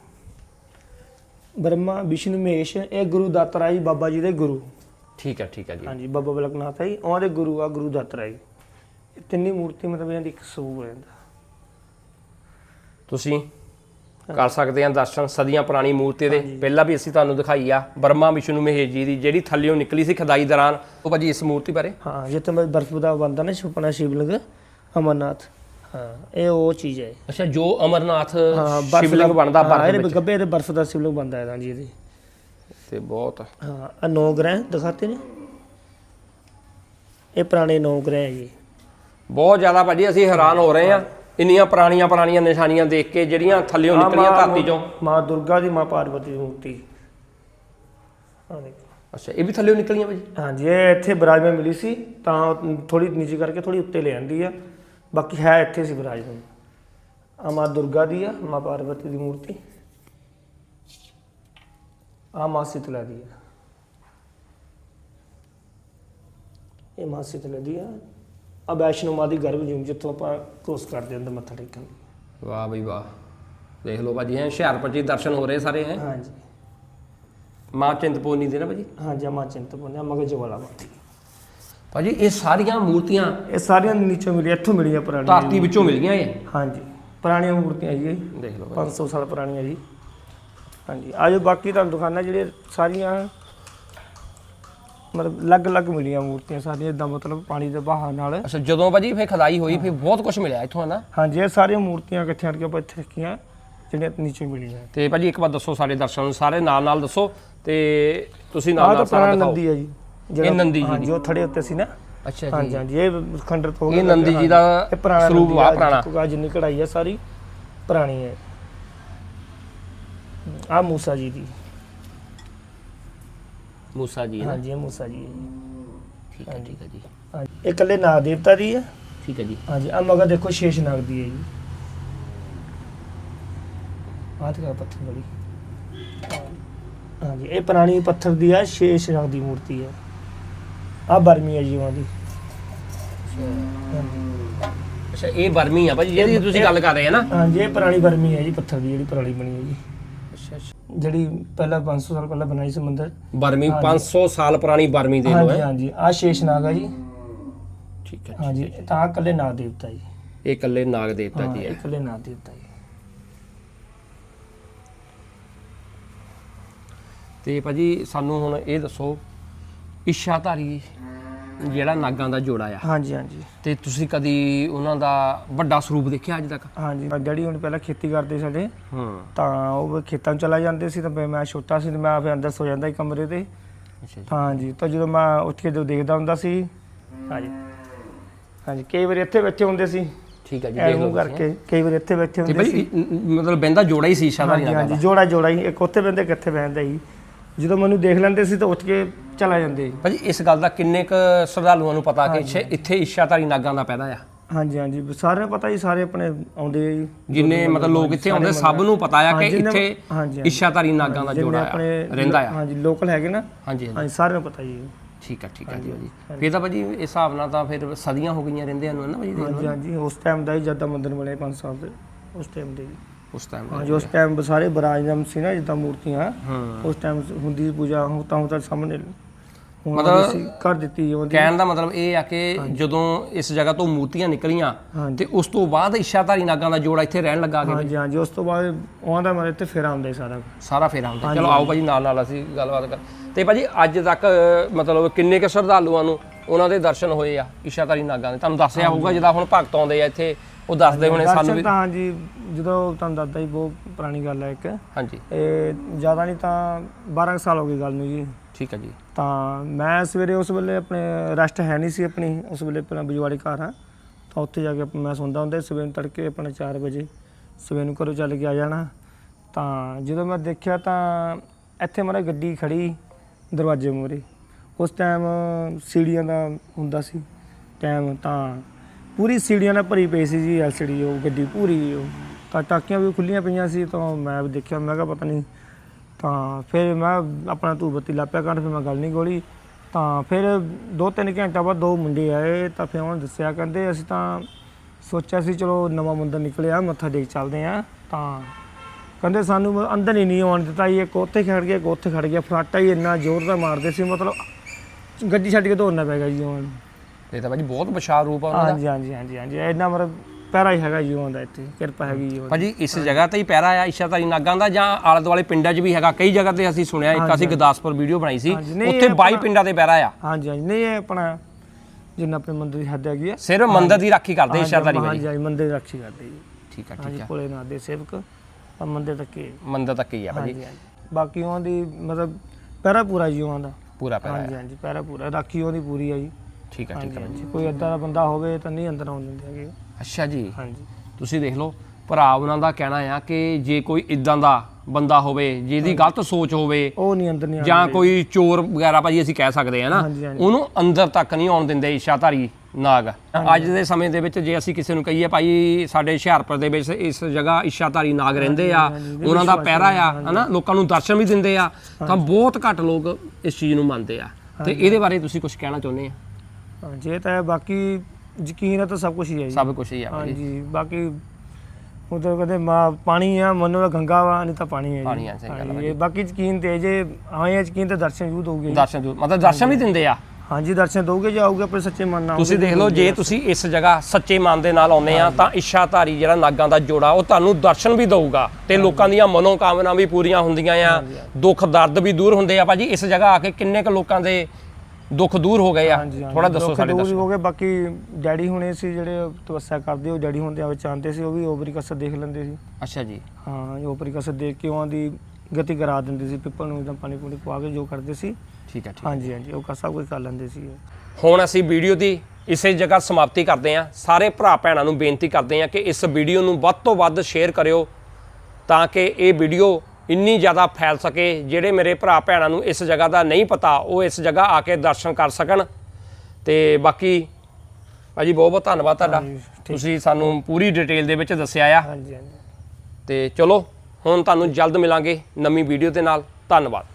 ਬ੍ਰਹਮਾ ਵਿਸ਼ਨੂੰ ਮਹੇਸ਼ ਇਹ ਗੁਰੂ ਦਾਤਰਾ ਜੀ ਬਾਬਾ ਜੀ ਦੇ ਗੁਰੂ। ਠੀਕ ਹੈ ਠੀਕ ਹੈ ਜੀ। ਹਾਂਜੀ ਬਾਬਾ ਬਲਕਨਾਥ ਹੈ ਜੀ ਉਹਨਾਂ ਦੇ ਗੁਰੂ ਆ ਗੁਰੂ ਦਾਤਰਾ ਜੀ। ਇਹ ਤਿੰਨੀ ਮੂਰਤੀ ਮਤਲਬ ਇਹਨਾਂ ਦੀ ਇੱਕ ਸਰੂਪ ਹੈ ਇਹਦਾ। ਤੁਸੀਂ ਕਰ ਸਕਦੇ ਆ ਦਰਸ਼ਨ ਸਦੀਆਂ ਪੁਰਾਣੀ ਮੂਰਤੀ ਦੇ। ਪਹਿਲਾਂ ਵੀ ਅਸੀਂ ਤੁਹਾਨੂੰ ਦਿਖਾਈ ਆ ਬਰਮਾ ਵਿਸ਼ਨੂੰ ਮਹੇਸ਼ ਜੀ ਦੀ ਜਿਹੜੀ ਥੱਲਿਓਂ ਨਿਕਲੀ ਸੀ ਖਦਾਈ ਦੌਰਾਨ। ਉਹ ਭਾਜੀ ਇਸ ਮੂਰਤੀ ਬਾਰੇ? ਹਾਂ ਜਿੱਥੇ ਮੈਂ ਬਰਫ ਦਾ ਬੰਦਾ ਨਾ ਛੁਪਣਾ ਸ਼ਿਵਲਿੰਗ ਅਮਰਨਾਥ। ਹਾਂ ਇਹ ਉਹ ਚੀਜ਼ ਹੈ। ਅੱਛਾ ਜੋ ਅਮਰਨਾਥ ਸ਼ਿਵਲਿੰਗ ਬਣਦਾ ਬਰਫ ਵਿੱਚ। ਗੱਬੇ ਦੇ ਬਰਫ ਦਾ ਸ਼ਿਵਲਿੰਗ ਬਣਦਾ ਹੈ ਜੀ ਇਹਦੇ। ਤੇ ਬਹੁਤ ਹਾਂ ਆ ਨੌ ਗ੍ਰਹਿ ਦਿਖਾਤੇ ਨੇ? ਇਹ ਪੁਰਾਣੇ ਨੌ ਗ੍ਰਹਿ ਹੈ ਜੀ। ਬਹੁਤ ਜ਼ਿਆਦਾ ਭਾਜੀ ਅਸੀਂ ਹੈਰਾਨ ਹੋ ਰਹੇ ਆ ਇੰਨੀਆਂ ਪੁਰਾਣੀਆਂ ਪੁਰਾਣੀਆਂ ਨਿਸ਼ਾਨੀਆਂ ਦੇਖ ਕੇ ਜਿਹੜੀਆਂ ਥੱਲਿਓਂ ਆਹ ਨਿਕਲੀਆਂ ਮਾਂ- ਧਰਤੀ ਚੋਂ। ਮਾਂ ਦੁਰਗਾ ਦੀ ਮਾਂ ਪਾਰਵਤੀ ਦੀ ਮੂਰਤੀ। ਹਾਂ ਦੇਖੋ। ਅੱਛਾ ਇਹ ਵੀ ਥੱਲਿਓਂ ਨਿਕਲੀਆਂ ਭਾਜੀ? ਹਾਂਜੀ ਇਹ ਇੱਥੇ ਬਿਰਾਜਮਾਨ ਮਿਲੀ ਸੀ ਤਾਂ ਥੋੜੀ ਨੀਚੇ ਕਰਕੇ ਥੋੜੀ ਉੱਤੇ ਲੈ ਆਂਦੀ ਆ। ਬਾਕੀ ਹੈ ਇੱਥੇ ਸੀ ਬਿਰਾਜਮਾਨ ਆ ਮਾਂ ਦੁਰਗਾ ਦੀ ਆ ਮਾਂ ਪਾਰਵਤੀ ਦੀ ਮੂਰਤੀ। ਆ ਮਾਂ ਸੀਤਲਾ ਦੀ ਆ। ਇਹ ਮਾਂ ਸੀਤਲਾ ਦੀ ਆ। ਆ ਵੈਸ਼ਨੋ ਦੀ ਗਰਭ ਜੂਮ ਜਿੱਥੋਂ ਆਪਾਂ ਕ੍ਰੋਸ ਕਰਦੇ ਅੰਦਰ ਮੱਥਾ ਟੇਕਣ ਵਾਹ ਬਈ ਵਾਹ। ਦੇਖ ਲਓ ਭਾਜੀ ਹੈ ਹੁਸ਼ਿਆਰਪੁਰ ਜੀ ਦਰਸ਼ਨ ਹੋ ਰਹੇ ਸਾਰੇ ਹੈ? ਹਾਂਜੀ। ਮਾਂ ਚਿੰਤਪੂਰਨੀ ਦੇ ਨਾ ਭਾਜੀ? ਹਾਂਜੀ ਆ ਮਾਂ ਚਿੰਤਪੁਰਨੀ ਆ ਮਗਜ ਵਾਲਾ ਮੂਰਤੀ ਭਾਜੀ ਇਹ ਸਾਰੀਆਂ ਮੂਰਤੀਆਂ ਇਹ ਸਾਰੀਆਂ ਨੀਚੋਂ ਮਿਲੀ ਇੱਥੋਂ ਮਿਲੀਆਂ ਪੁਰਾਣੀਆਂ ਧਰਤੀ ਵਿੱਚੋਂ ਮਿਲੀਆਂ ਇਹ? ਹਾਂਜੀ ਪੁਰਾਣੀਆਂ ਮੂਰਤੀਆਂ ਜੀ। ਇਹ। ਦੇਖ ਲਓ ਭਾਜੀ। 500 ਸਾਲ ਪੁਰਾਣੀਆਂ ਜੀ। ਹਾਂਜੀ। ਆਜੋ ਬਾਕੀ ਤੁਹਾਨੂੰ ਦੁਕਾਨਾਂ ਜਿਹੜੀਆਂ ਸਾਰੀਆਂ ਮਤਲਬ ਅਲੱਗ-ਅਲੱਗ ਮਿਲੀਆਂ ਮੂਰਤੀਆਂ ਸਾਰੀਆਂ ਇਦਾਂ ਮਤਲਬ ਪਾਣੀ ਦੇ ਬਹਾਅ ਨਾਲ। ਅੱਛਾ ਜਦੋਂ ਭਾਜੀ ਫੇ ਖਦਾਈ ਹੋਈ ਫੇ ਬਹੁਤ ਕੁਝ ਮਿਲਿਆ ਇੱਥੋਂ ਹਨਾ? ਹਾਂਜੀ ਇਹ ਸਾਰੀਆਂ ਮੂਰਤੀਆਂ ਇਕੱਠੀਆਂ ਕਰਕੇ ਆਪਾਂ ਇੱਥੇ ਰੱਖੀਆਂ ਜਿਹੜੀਆਂ ਨੀਚੇ ਮਿਲੀਆਂ। ਤੇ ਭਾਜੀ ਇੱਕ ਵਾਰ ਦੱਸੋ ਸਾਡੇ ਦਰਸ਼ਕਾਂ ਨੂੰ ਸਾਰੇ ਨਾਲ ਨਾਲ ਦੱਸੋ ਤੇ ਤੁਸੀਂ ਨਾਲ ਨਾਲ ਸਾਰਾ ਦਿਖਾਓ। ਨੰਦੀ ਹੈ ਜੀ ਇਹ ਨੰਦੀ ਜੀ ਉਹ ਥੜੇ ਉੱਤੇ ਸੀ ਨਾ। ਅੱਛਾ ਹਾਂਜੀ ਹਾਂਜੀ ਇਹ ਖੰਡਰ ਤੋਂ ਇਹ ਨੰਦੀ ਜੀ ਦਾ ਸਰੂਪ ਆ ਪੁਰਾਣਾ। ਜਿੰਨੀ ਕਢਾਈ ਹੈ ਸਾਰੀ ਪੁਰਾਣੀ ਹੈ। ਆ ਮੂਸਾ ਜੀ ਦੀ। ਮੂਸਾ ਜੀ ਹੈ ਨਾ? ਹਾਂਜੀ ਇਹ ਮੂਸਾ ਜੀ ਹੈ ਜੀ ਠੀਕ ਹੈ ਠੀਕ ਹੈ ਜੀ। ਹਾਂਜੀ। ਇਹ ਇਕੱਲੇ ਨਾਗ ਦੇਵਤਾ ਦੀ ਹੈ? ਠੀਕ ਹੈ ਜੀ। ਹਾਂਜੀ ਆ ਮਗਰ ਦੇਖੋ ਸ਼ੇਸ਼ ਨਾਗ ਦੀ ਹੈ ਜੀ। ਆਹ ਤੇ ਪੱਥਰ ਬੜੀ ਹਾਂਜੀ ਇਹ ਪੁਰਾਣੀ ਪੱਥਰ ਦੀ ਹੈ ਸ਼ੇਸ਼ ਨਾਗ ਦੀ ਮੂਰਤੀ ਹੈ। ਆ ਬਰਮੀ ਹੈ ਜੀ ਉਹਨਾਂ ਦੀ। ਹਾਂਜੀ। ਅੱਛਾ ਇਹ ਬਰਮੀ ਆ ਭਾਜੀ ਜਿਹਦੀ ਤੁਸੀਂ ਗੱਲ ਕਰ ਰਹੇ ਆ ਨਾ। ਹਾਂਜੀ ਇਹ ਪੁਰਾਣੀ ਬਰਮੀ ਹੈ ਜੀ ਪੱਥਰ ਦੀ ਜਿਹੜੀ ਪੁਰਾਣੀ ਬਣੀ ਹੈ ਜੀ। ਅੱਛਾ ਅੱਛਾ। ਜਿਹੜੀ ਪਹਿਲਾਂ 500 ਸਾਲ ਪਹਿਲਾਂ ਬਣਾਈ ਸੀ ਮੰਦਿਰ। ਬਰਮੀ 500 ਸਾਲ ਪੁਰਾਣੀ ਬਰਮੀ ਦੇ ਲੋ ਹਾਂਜੀ ਹੈ। ਹਾਂਜੀ ਆ ਸ਼ੇਸ਼ ਨਾਗ ਹੈ ਜੀ। ਠੀਕ ਹੈ ਹਾਂਜੀ ਤਾਂ ਇਕੱਲੇ ਨਾਗ ਦੇਵਤਾ ਜੀ। ਇਹ ਇਕੱਲੇ ਨਾਗ ਦੇਵਤਾ ਹਾਂ ਇਹ ਹੈ। ਇਕੱਲੇ ਨਾਗ ਦੇਵਤਾ ਜੀ। ਤੇ ਭਾਜੀ ਸਾਨੂੰ ਹੁਣ ਇਹ ਦੱਸੋ ਇਸ਼ਾਧਾਰੀ ਜਿਹੜਾ ਨਾਗਾਂ ਦਾ ਜੋੜਾ ਆ। ਹਾਂਜੀ ਹਾਂਜੀ। ਤੇ ਤੁਸੀਂ ਕਦੀ ਉਹਨਾਂ ਦਾ ਵੱਡਾ ਸਰੂਪ ਦੇਖਿਆ ਅੱਜ ਤੱਕ? ਹਾਂਜੀ ਡੈਡੀ ਹੁਣ ਪਹਿਲਾਂ ਖੇਤੀ ਕਰਦੇ ਸਾਡੇ। ਹਾਂ। ਤਾਂ ਉਹ ਖੇਤਾਂ ਨੂੰ ਚਲਾ ਜਾਂਦੇ ਸੀ ਤਾਂ ਫਿਰ ਮੈਂ ਛੋਟਾ ਸੀ ਤੇ ਮੈਂ ਫਿਰ ਅੰਦਰ ਸੋ ਜਾਂਦਾ ਸੀ ਕਮਰੇ ਤੇ। ਅੱਛਾ ਜੀ। ਹਾਂਜੀ ਤਾਂ ਜਦੋਂ ਮੈਂ ਉੱਠ ਕੇ ਜਦੋਂ ਦੇਖਦਾ ਹੁੰਦਾ ਸੀ ਹਾਂਜੀ। ਹਾਂਜੀ ਕਈ ਵਾਰ ਇੱਥੇ ਬੈਠੇ ਹੁੰਦੇ ਸੀ। ਠੀਕ ਹੈ ਜੀ ਦੇਖ ਐਵੇਂ ਕਰਕੇ ਕਈ ਵਾਰ ਇੱਥੇ ਬੈਠੇ ਤੇ ਹੁੰਦੇ ਸੀ। ਮਤਲਬ ਬਹਿੰਦਾ ਜੋੜਾ ਹੀ ਸੀ ਇਸ਼ਾਧਾਰੀ ਹਾਂਜੀ ਨਾਗਾਂ ਹਾਂਜੀ ਦਾ ਜੋੜਾ ਜੋੜਾ ਹੀ ਇੱਕ ਉੱਥੇ ਬਹਿੰਦੇ ਕਿੱਥੇ ਬਹਿੰਦਾ ਸੀ। ਜਦੋਂ ਮੈਨੂੰ ਦੇਖ ਲੈਂਦੇ ਸੀ ਤਾਂ ਉੱਠ ਕੇ ਚਲਾ ਜਾਂਦੇ ਭਾਜੀ ਇਸ ਗੱਲ ਦਾ ਕਿੰਨੇ ਕ ਸ਼ਰਧਾਲੂਆਂ ਨੂੰ ਪਤਾ ਕਿ ਇੱਥੇ- ਇੱਥੇ ਇਸ਼ਾਧਾਰੀ ਨਾਗਾਂ ਦਾ ਪੈਦਾ ਆ? ਹਾਂਜੀ ਹਾਂਜੀ। ਸਾਰਿਆਂ ਨੂੰ ਪਤਾ ਜੀ ਸਾਰੇ ਆਪਣੇ ਆਉਂਦੇ ਆ ਜੀ। ਜਿੰਨੇ ਮਤਲਬ ਲੋਕ ਇੱਥੇ ਆਉਂਦੇ ਸਭ ਨੂੰ ਪਤਾ ਆ ਕਿ ਜਿੰਨੇ- ਇੱਥੇ ਹਾਂਜੀ, ਹਾਂਜੀ। ਇਸ਼ਾਧਾਰੀ ਨਾਗਾਂ ਦਾ ਜੋੜਾ ਆ ਰਹਿੰਦਾ ਆ। ਹਾਂਜੀ ਲੋਕਲ ਹੈਗੇ ਨਾ। ਹਾਂਜੀ ਹਾਂਜੀ। ਹਾਂਜੀ ਸਾਰਿਆਂ ਨੂੰ ਪਤਾ ਜੀ। ਠੀਕ ਆ ਠੀਕ ਆ ਜੀ ਭਾਜੀ। ਫਿਰ ਤਾਂ ਭਾਜੀ ਇਸ ਹਿਸਾਬ ਨਾਲ ਤਾਂ ਫਿਰ ਸਦੀਆਂ ਹੋ ਗਈਆਂ ਰਹਿੰਦਿਆਂ ਨੂੰ ਨਾ ਭਾਜੀ। ਹਾਂਜੀ ਹਾਂਜੀ। ਉਸ ਟਾਈਮ ਦਾ ਹੀ ਜਦ ਦਾ ਮੰਦਿਰ ਬਣੇ 5 ਸਾਲ ਦੇ ਉਸ ਟਾਈਮ ਦੇ ਜੀ ਉਸ ਟਾਈਮ ਹਾਂਜੀ ਉਸ ਟਾਈਮ ਸਾਰੇ ਬਰਾਜਨਮ ਸੀ ਨਾ ਜਿੱਦਾਂ ਮੂਰਤੀਆਂ ਹਾਂ। ਉਸ ਟਾਈਮ ਹੁੰਦੀ ਸੀ ਪੂਜਾ ਹੁਣ ਤਾਂ ਹੁਣ ਤਾਂ ਸਾਹਮਣੇ ਮਤਲਬ ਕਰ ਦਿੱਤੀ ਉਹਦੀ ਕਹਿਣ ਦਾ ਮਤਲਬ ਇਹ ਆ ਕਿ ਜਦੋਂ ਇਸ ਜਗ੍ਹਾ ਤੋਂ ਮੂਰਤੀਆਂ ਨਿਕਲੀਆਂ ਤੇ ਉਸ ਤੋਂ ਬਾਅਦ ਇਸ਼ਾਧਾਰੀ ਨਾਗਾਂ ਦਾ ਜੋੜਾ ਇੱਥੇ ਰਹਿਣ ਲੱਗਾ ਹਾਂਜੀ ਹਾਂਜੀ ਉਸ ਤੋਂ ਬਾਅਦ ਉਹਨਾਂ ਦਾ ਮਤਲਬ ਇੱਥੇ ਫੇਰ ਆਉਂਦਾ ਸਾਰਾ ਸਾਰਾ ਫੇਰ ਆਉਂਦਾ। ਚਲੋ ਆਓ ਭਾਜੀ ਨਾਲ ਨਾਲ ਅਸੀਂ ਗੱਲਬਾਤ ਕਰ ਤੇ ਭਾਜੀ ਅੱਜ ਤੱਕ ਮਤਲਬ ਕਿੰਨੇ ਕੁ ਸ਼ਰਧਾਲੂਆਂ ਨੂੰ ਉਹਨਾਂ ਦੇ ਦਰਸ਼ਨ ਹੋਏ ਆ ਇਸ਼ਾਧਾਰੀ ਨਾਗਾਂ ਦੇ? ਤੁਹਾਨੂੰ ਦੱਸਿਆ ਹੋਊਗਾ ਜਿੱਦਾਂ ਹੁਣ ਭਗਤ ਆਉਂਦੇ ਆ ਇੱਥੇ ਉਹ ਦੱਸਦੇ ਹੋਣੇ ਸਾਨੂੰ ਵੀ। ਤਾਂ ਹਾਂਜੀ ਜਦੋਂ ਤੁਹਾਨੂੰ ਦੱਸਦਾ ਜੀ ਬਹੁਤ ਪੁਰਾਣੀ ਗੱਲ ਹੈ ਇੱਕ। ਹਾਂਜੀ। ਇਹ ਜ਼ਿਆਦਾ ਨਹੀਂ ਤਾਂ 12 ਕੁ ਸਾਲ ਹੋ ਗਏ ਗੱਲ ਨੂੰ ਜੀ। ਠੀਕ ਹੈ ਜੀ। ਤਾਂ ਮੈਂ ਸਵੇਰੇ ਉਸ ਵੇਲੇ ਆਪਣੇ ਰੈਸਟ ਹੈ ਨਹੀਂ ਸੀ ਆਪਣੀ ਉਸ ਵੇਲੇ ਆਪਣਾ ਬਿਜਵਾੜੀ ਘਰ ਆ ਤਾਂ ਉੱਥੇ ਜਾ ਕੇ ਮੈਂ ਸੌਂਦਾ ਹੁੰਦਾ ਸਵੇਰ ਨੂੰ ਤੜਕੇ ਆਪਣਾ 4 ਵਜੇ। ਸਵੇਰ ਨੂੰ ਘਰੋਂ ਚੱਲ ਕੇ ਆ ਜਾਣਾ। ਤਾਂ ਜਦੋਂ ਮੈਂ ਦੇਖਿਆ ਤਾਂ ਇੱਥੇ ਮੇਰਾ ਗੱਡੀ ਖੜੀ ਦਰਵਾਜ਼ੇ ਮੂਹਰੇ। ਉਸ ਟਾਈਮ ਸੀੜੀਆਂ ਦਾ ਹੁੰਦਾ ਸੀ। ਟਾਈਮ ਤਾਂ ਪੂਰੀ ਸੀੜੀਆਂ ਨਾਲ ਭਰੀ ਪਈ ਸੀ ਜੀ ਐਲਸੀਡੀ ਉਹ ਗੱਡੀ ਪੂਰੀ ਉਹ। ਤਾਂ ਟਾਕੀਆਂ ਵੀ ਖੁੱਲੀਆਂ ਪਈਆਂ ਸੀ ਤਾਂ ਮੈਂ ਵੀ ਦੇਖਿਆ, ਮੈਂ ਕਿਹਾ ਪਤਾ ਨਹੀਂ। ਤਾਂ ਫਿਰ ਮੈਂ ਆਪਣਾ ਧੂਪ ਬੱਤੀ ਲਾਪਿਆ ਕਰਨ, ਫਿਰ ਮੈਂ ਗੱਲ ਨਹੀਂ ਗੋਲੀ ਤਾਂ ਫਿਰ ਦੋ ਤਿੰਨ ਘੰਟਾ ਬਾਅਦ ਦੋ ਮੁੰਡੇ ਆਏ, ਤਾਂ ਫਿਰ ਉਹਨਾਂ ਨੇ ਦੱਸਿਆ, ਕਹਿੰਦੇ ਅਸੀਂ ਤਾਂ ਸੋਚਿਆ ਸੀ, ਚਲੋ ਨਵਾਂ ਮੰਦਰ ਨਿਕਲਿਆ, ਮੱਥਾ ਟੇਕ ਚੱਲਦੇ ਆ ਤਾਂ ਕਹਿੰਦੇ ਸਾਨੂੰ ਅੰਦਰ ਹੀ ਨਹੀਂ ਆਉਣ ਦਿੱਤਾ ਜੀ, ਇੱਕ ਉੱਥੇ ਖੜ ਗਿਆ, ਇੱਕ ਉੱਥੇ ਖੜ ਗਿਆ, ਫਰਾਟਾ ਹੀ ਇੰਨਾ ਜ਼ੋਰ ਦਾ ਮਾਰਦੇ ਸੀ, ਮਤਲਬ ਗੱਡੀ ਛੱਡ ਕੇ ਦੌੜਨਾ ਪੈ ਗਿਆ ਜੀ ਉਹਨਾਂ ਨੂੰ ਇਹ ਤਾਂ ਭਾਜੀ ਬਹੁਤ ਵਿਸ਼ਾਲ ਰੂਪ ਆ ਉਹਨਾਂ ਦਾ। ਹਾਂਜੀ ਹਾਂਜੀ ਹਾਂਜੀ ਹਾਂਜੀ। ਇੰਨਾ ਮਤਲਬ ਪੈਰਾ ਹੀ ਹੈਗਾ ਜੀ ਉਹਦਾ ਇੱਥੇ ਕਿਰਪਾ ਹੈਗੀ ਜੀ। ਭਾਜੀ ਇਸ ਜਗ੍ਹਾ ਤੇ ਹੀ ਪਹਿਰਾ ਆ ਇਸ਼ਾਧਾਰੀ ਨਾਗਾਂ ਦਾ ਜਾਂ ਆਲੇ ਦੁਆਲੇ ਪਿੰਡਾਂ 'ਚ ਵੀ ਹੈਗਾ। ਕਈ ਜਗ੍ਹਾ ਤੇ ਅਸੀਂ ਸੁਣਿਆ ਇੱਕ ਅਸੀਂ ਗੁਰਦਾਸਪੁਰ ਵੀਡੀਓ ਬਣਾਈ ਸੀ। ਉੱਥੇ ਇਹ 22 ਪਿੰਡਾਂ ਤੇ ਪਹਿਰਾ ਆ। ਹਾਂਜੀ ਹਾਂਜੀ। ਨਹੀਂ ਇਹ ਆਪਣਾ ਜਿੰਨਾ ਆਪਣੇ ਮੰਦਰ ਦੀ ਹੱਦ ਹੈਗੀ ਆ। ਸਿਰਫ ਮੰਦਰ ਦੀ ਰਾਖੀ ਕਰਦੇ ਇਸ਼ਾਧਾਰੀ ਭਾਜੀ ਹਾਂਜੀ ਹਾਂਜੀ ਮੰਦਰ ਦੀ ਰੱਖੀ ਕਰਦੇ ਜੀ। ਠੀਕ ਆ ਠੀਕ ਆ। ਕੋਲੇ ਨਾ ਦੇ ਸੇਵਕ ਮੰਦਰ ਤੱਕ ਹੀ ਮੰਦਰ ਤੱਕ ਹੀ ਆ ਭਾਜੀ। ਬਾਕੀ ਉਹਨਾਂ ਦੀ ਮਤਲਬ ਪੈਰਾ ਪੂਰਾ ਜੀ ਉਹਨਾਂ ਦਾ ਪੂਰਾ ਪਹਿਰਾ ਹਾਂਜੀ ਹਾਂਜੀ ਪੈਰਾ ਪੂਰਾ। ਰਾਖੀ ਉਹਦੀ ਪੂਰੀ ਆ ਜੀ। ਠੀਕ ਆ ਠੀਕ ਆ ਹਾਂਜੀ ਕੋਈ ਏਦਾਂ ਦਾ ਬੰਦਾ ਹੋਵੇ ਤਾਂ ਨਹੀਂ ਅੰਦਰ ਆਉਣ ਦਿੰਦੇ ਹੈਗੇ। ਅੱਛਾ ਜੀ। ਹਾਂਜੀ। ਤੁਸੀਂ ਦੇਖ ਲਓ ਭਰਾ ਉਹਨਾਂ ਦਾ ਕਹਿਣਾ ਆ ਕਿ ਜੇ ਕੋਈ ਇਦਾਂ ਦਾ ਬੰਦਾ ਹੋਵੇ ਜਿਹਦੀ ਗਲਤ ਸੋਚ ਹੋਵੇ ਉਹ ਨਹੀਂ ਅੰਦਰ ਨਹੀਂ ਜਾਂ ਕੋਈ ਚੋਰ ਵਗੈਰਾ ਭਾਜੀ ਅਸੀਂ ਕਹਿ ਸਕਦੇ ਆ ਨਾ ਹਾਂਜੀ, ਹਾਂਜੀ। ਉਹਨੂੰ ਅੰਦਰ ਤੱਕ ਨਹੀਂ ਆਉਣ ਦਿੰਦੇ ਇਸ਼ਾਧਾਰੀ ਨਾਗ। ਅੱਜ ਦੇ ਸਮੇਂ ਦੇ ਵਿੱਚ ਜੇ ਅਸੀਂ ਕਿਸੇ ਨੂੰ ਕਹੀਏ ਭਾਈ ਸਾਡੇ ਹੁਸ਼ਿਆਰਪੁਰ ਦੇ ਵਿੱਚ ਇਸ ਜਗ੍ਹਾ ਇਸ਼ਾਧਾਰੀ ਨਾਗ ਰਹਿੰਦੇ ਆ ਉਹਨਾਂ ਦਾ ਪਹਿਰਾ ਆ ਹਨਾ ਲੋਕਾਂ ਨੂੰ ਦਰਸ਼ਨ ਵੀ ਦਿੰਦੇ ਆ ਤਾਂ ਬਹੁਤ ਘੱਟ ਲੋਕ ਇਸ ਚੀਜ਼ ਨੂੰ ਮੰਨਦੇ ਆ। ਤੇ ਇਹਦੇ ਬਾਰੇ ਤੁਸੀਂ ਕੁਝ ਕਹਿਣਾ ਚਾਹੁੰਦੇ ਆ? ਹਾਂ ਜੇ ਤਾਂ ਹੈ, ਬਾਕੀ ਯਕੀਨ ਹੈ ਤਾਂ ਸਭ ਕੁਝ ਹੀ ਹੈ ਜੀ। ਸਭ ਕੁਝ ਹੀ ਆ ਭਾਜੀ ਹਾਂਜੀ ਬਾਕੀ ਉਹ ਤਾਂ ਕਹਿੰਦੇ ਮਾ ਪਾਣੀ ਆ ਮੰਨੋ ਤਾਂ ਗੰਗਾ ਵਾ ਨਹੀਂ ਤਾਂ ਪਾਣੀ ਹੈ ਜੀ। ਪਾਣੀ ਆ, ਸਹੀ ਗੱਲ ਆ ਹਾਂਜੀ, ਇਹ ਬਾਕੀ ਯਕੀਨ ਤੇ ਜੇ ਆਏ ਆ ਯਕੀਨ ਤੇ ਦਰਸ਼ਨ ਜ਼ਰੂਰ ਦੋਗੇ ਦਰਸ਼ਨ ਜ਼ਰੂਰ- ਮਤਲਬ ਦਰਸ਼ਨ ਵੀ ਦਿੰਦੇ ਆ? ਹਾਂਜੀ ਦਰਸ਼ਨ ਦੋਗੇ ਜੇ ਆਓਗੇ ਆਪਣੇ ਸੱਚੇ ਮਨ ਨਾਲ ਤੁਸੀਂ ਦੇਖ ਲਓ ਜੇ ਤੁਸੀਂ ਇਸ ਜਗ੍ਹਾ ਸੱਚੇ ਮਨ ਦੇ ਨਾਲ ਆਉਂਦੇ ਆ ਤਾਂ ਇਸ਼ਾਧਾਰੀ ਜਿਹੜਾ ਨਾਗਾਂ ਦਾ ਜੋੜਾ ਉਹ ਤੁਹਾਨੂੰ ਦਰਸ਼ਨ ਵੀ ਦਊਗਾ ਤੇ ਲੋਕਾਂ ਦੀਆਂ ਮਨੋਕਾਮਨਾ ਵੀ ਪੂਰੀਆਂ ਹੁੰਦੀਆਂ ਆ ਦੁੱਖ ਦਰਦ ਵੀ ਦੂਰ ਹੁੰਦੇ ਆ। ਭਾਜੀ ਇਸ ਜਗ੍ਹਾ ਆ ਕੇ ਕਿੰਨੇ ਕੁ ਲੋਕਾਂ ਦੇ ਦੁੱਖ ਦੂਰ ਹੋ ਗਏ ਆ। ਹਾਂਜੀ, ਹਾਂਜੀ। ਥੋੜਾ ਦੱਸੋ ਦੁੱਖ ਸਾਡੇ ਦੂਰ ਦਰਸ਼ਕ ਹੋ ਗਏ। ਬਾਕੀ ਡੈਡੀ ਹੁਣੇ ਸੀ ਜਿਹੜੇ ਤਪੱਸਿਆ ਕਰਦੇ ਉਹ ਡੈਡੀ ਹੁੰਦੇ ਆ ਵਿੱਚ ਆਉਂਦੇ ਸੀ ਉਹ ਵੀ ਓਪਰੀ ਕਸਰ ਦੇਖ ਲੈਂਦੇ ਸੀ। ਅੱਛਾ ਜੀ। ਹਾਂ ਓਪਰੀ ਕਸਰ ਦੇਖ ਕੇ ਉਹਨਾਂ ਦੀ ਗਤੀ ਕਰਾ ਦਿੰਦੇ ਸੀ ਪਿੱਪਲ ਨੂੰ ਇਦਾਂ ਪਾਣੀ ਪੂਣੀ ਪਵਾ ਕੇ ਜੋ ਕਰਦੇ ਸੀ। ਠੀਕ ਹੈ ਠੀਕ ਹਾਂਜੀ ਹਾਂਜੀ ਉਹ ਸਭ ਕੁਝ ਕਰ ਲੈਂਦੇ ਸੀ। ਹੁਣ ਅਸੀਂ ਵੀਡੀਓ ਦੀ ਇਸੇ ਜਗ੍ਹਾ ਸਮਾਪਤੀ ਕਰਦੇ ਹਾਂ। ਸਾਰੇ ਭਰਾ ਭੈਣਾਂ ਨੂੰ ਬੇਨਤੀ ਕਰਦੇ ਹਾਂ ਕਿ ਇਸ ਵੀਡੀਓ ਨੂੰ ਵੱਧ ਤੋਂ ਵੱਧ ਸ਼ੇਅਰ ਕਰਿਓ ਤਾਂ ਕਿ ਇਹ ਵੀਡੀਓ ਇੰਨੀ ਜ਼ਿਆਦਾ ਫੈਲ ਸਕੇ ਜਿਹੜੇ ਮੇਰੇ ਭਰਾ ਭੈਣਾਂ ਨੂੰ ਇਸ ਜਗ੍ਹਾ ਦਾ ਨਹੀਂ ਪਤਾ ਉਹ ਇਸ ਜਗ੍ਹਾ ਆ ਕੇ ਦਰਸ਼ਨ ਕਰ ਸਕਣ। ਤੇ ਬਾਕੀ ਭਾਜੀ ਬਹੁਤ ਬਹੁਤ ਧੰਨਵਾਦ ਤੁਹਾਡਾ। ਤੁਸੀਂ ਸਾਨੂੰ ਪੂਰੀ ਡਿਟੇਲ ਦੇ ਵਿੱਚ ਦੱਸਿਆ ਆ। ਹਾਂਜੀ ਹਾਂਜੀ। ਤੇ ਚਲੋ ਹੁਣ ਤੁਹਾਨੂੰ ਜਲਦ ਮਿਲਾਂਗੇ ਨਵੀਂ ਵੀਡੀਓ ਦੇ ਨਾਲ। ਧੰਨਵਾਦ।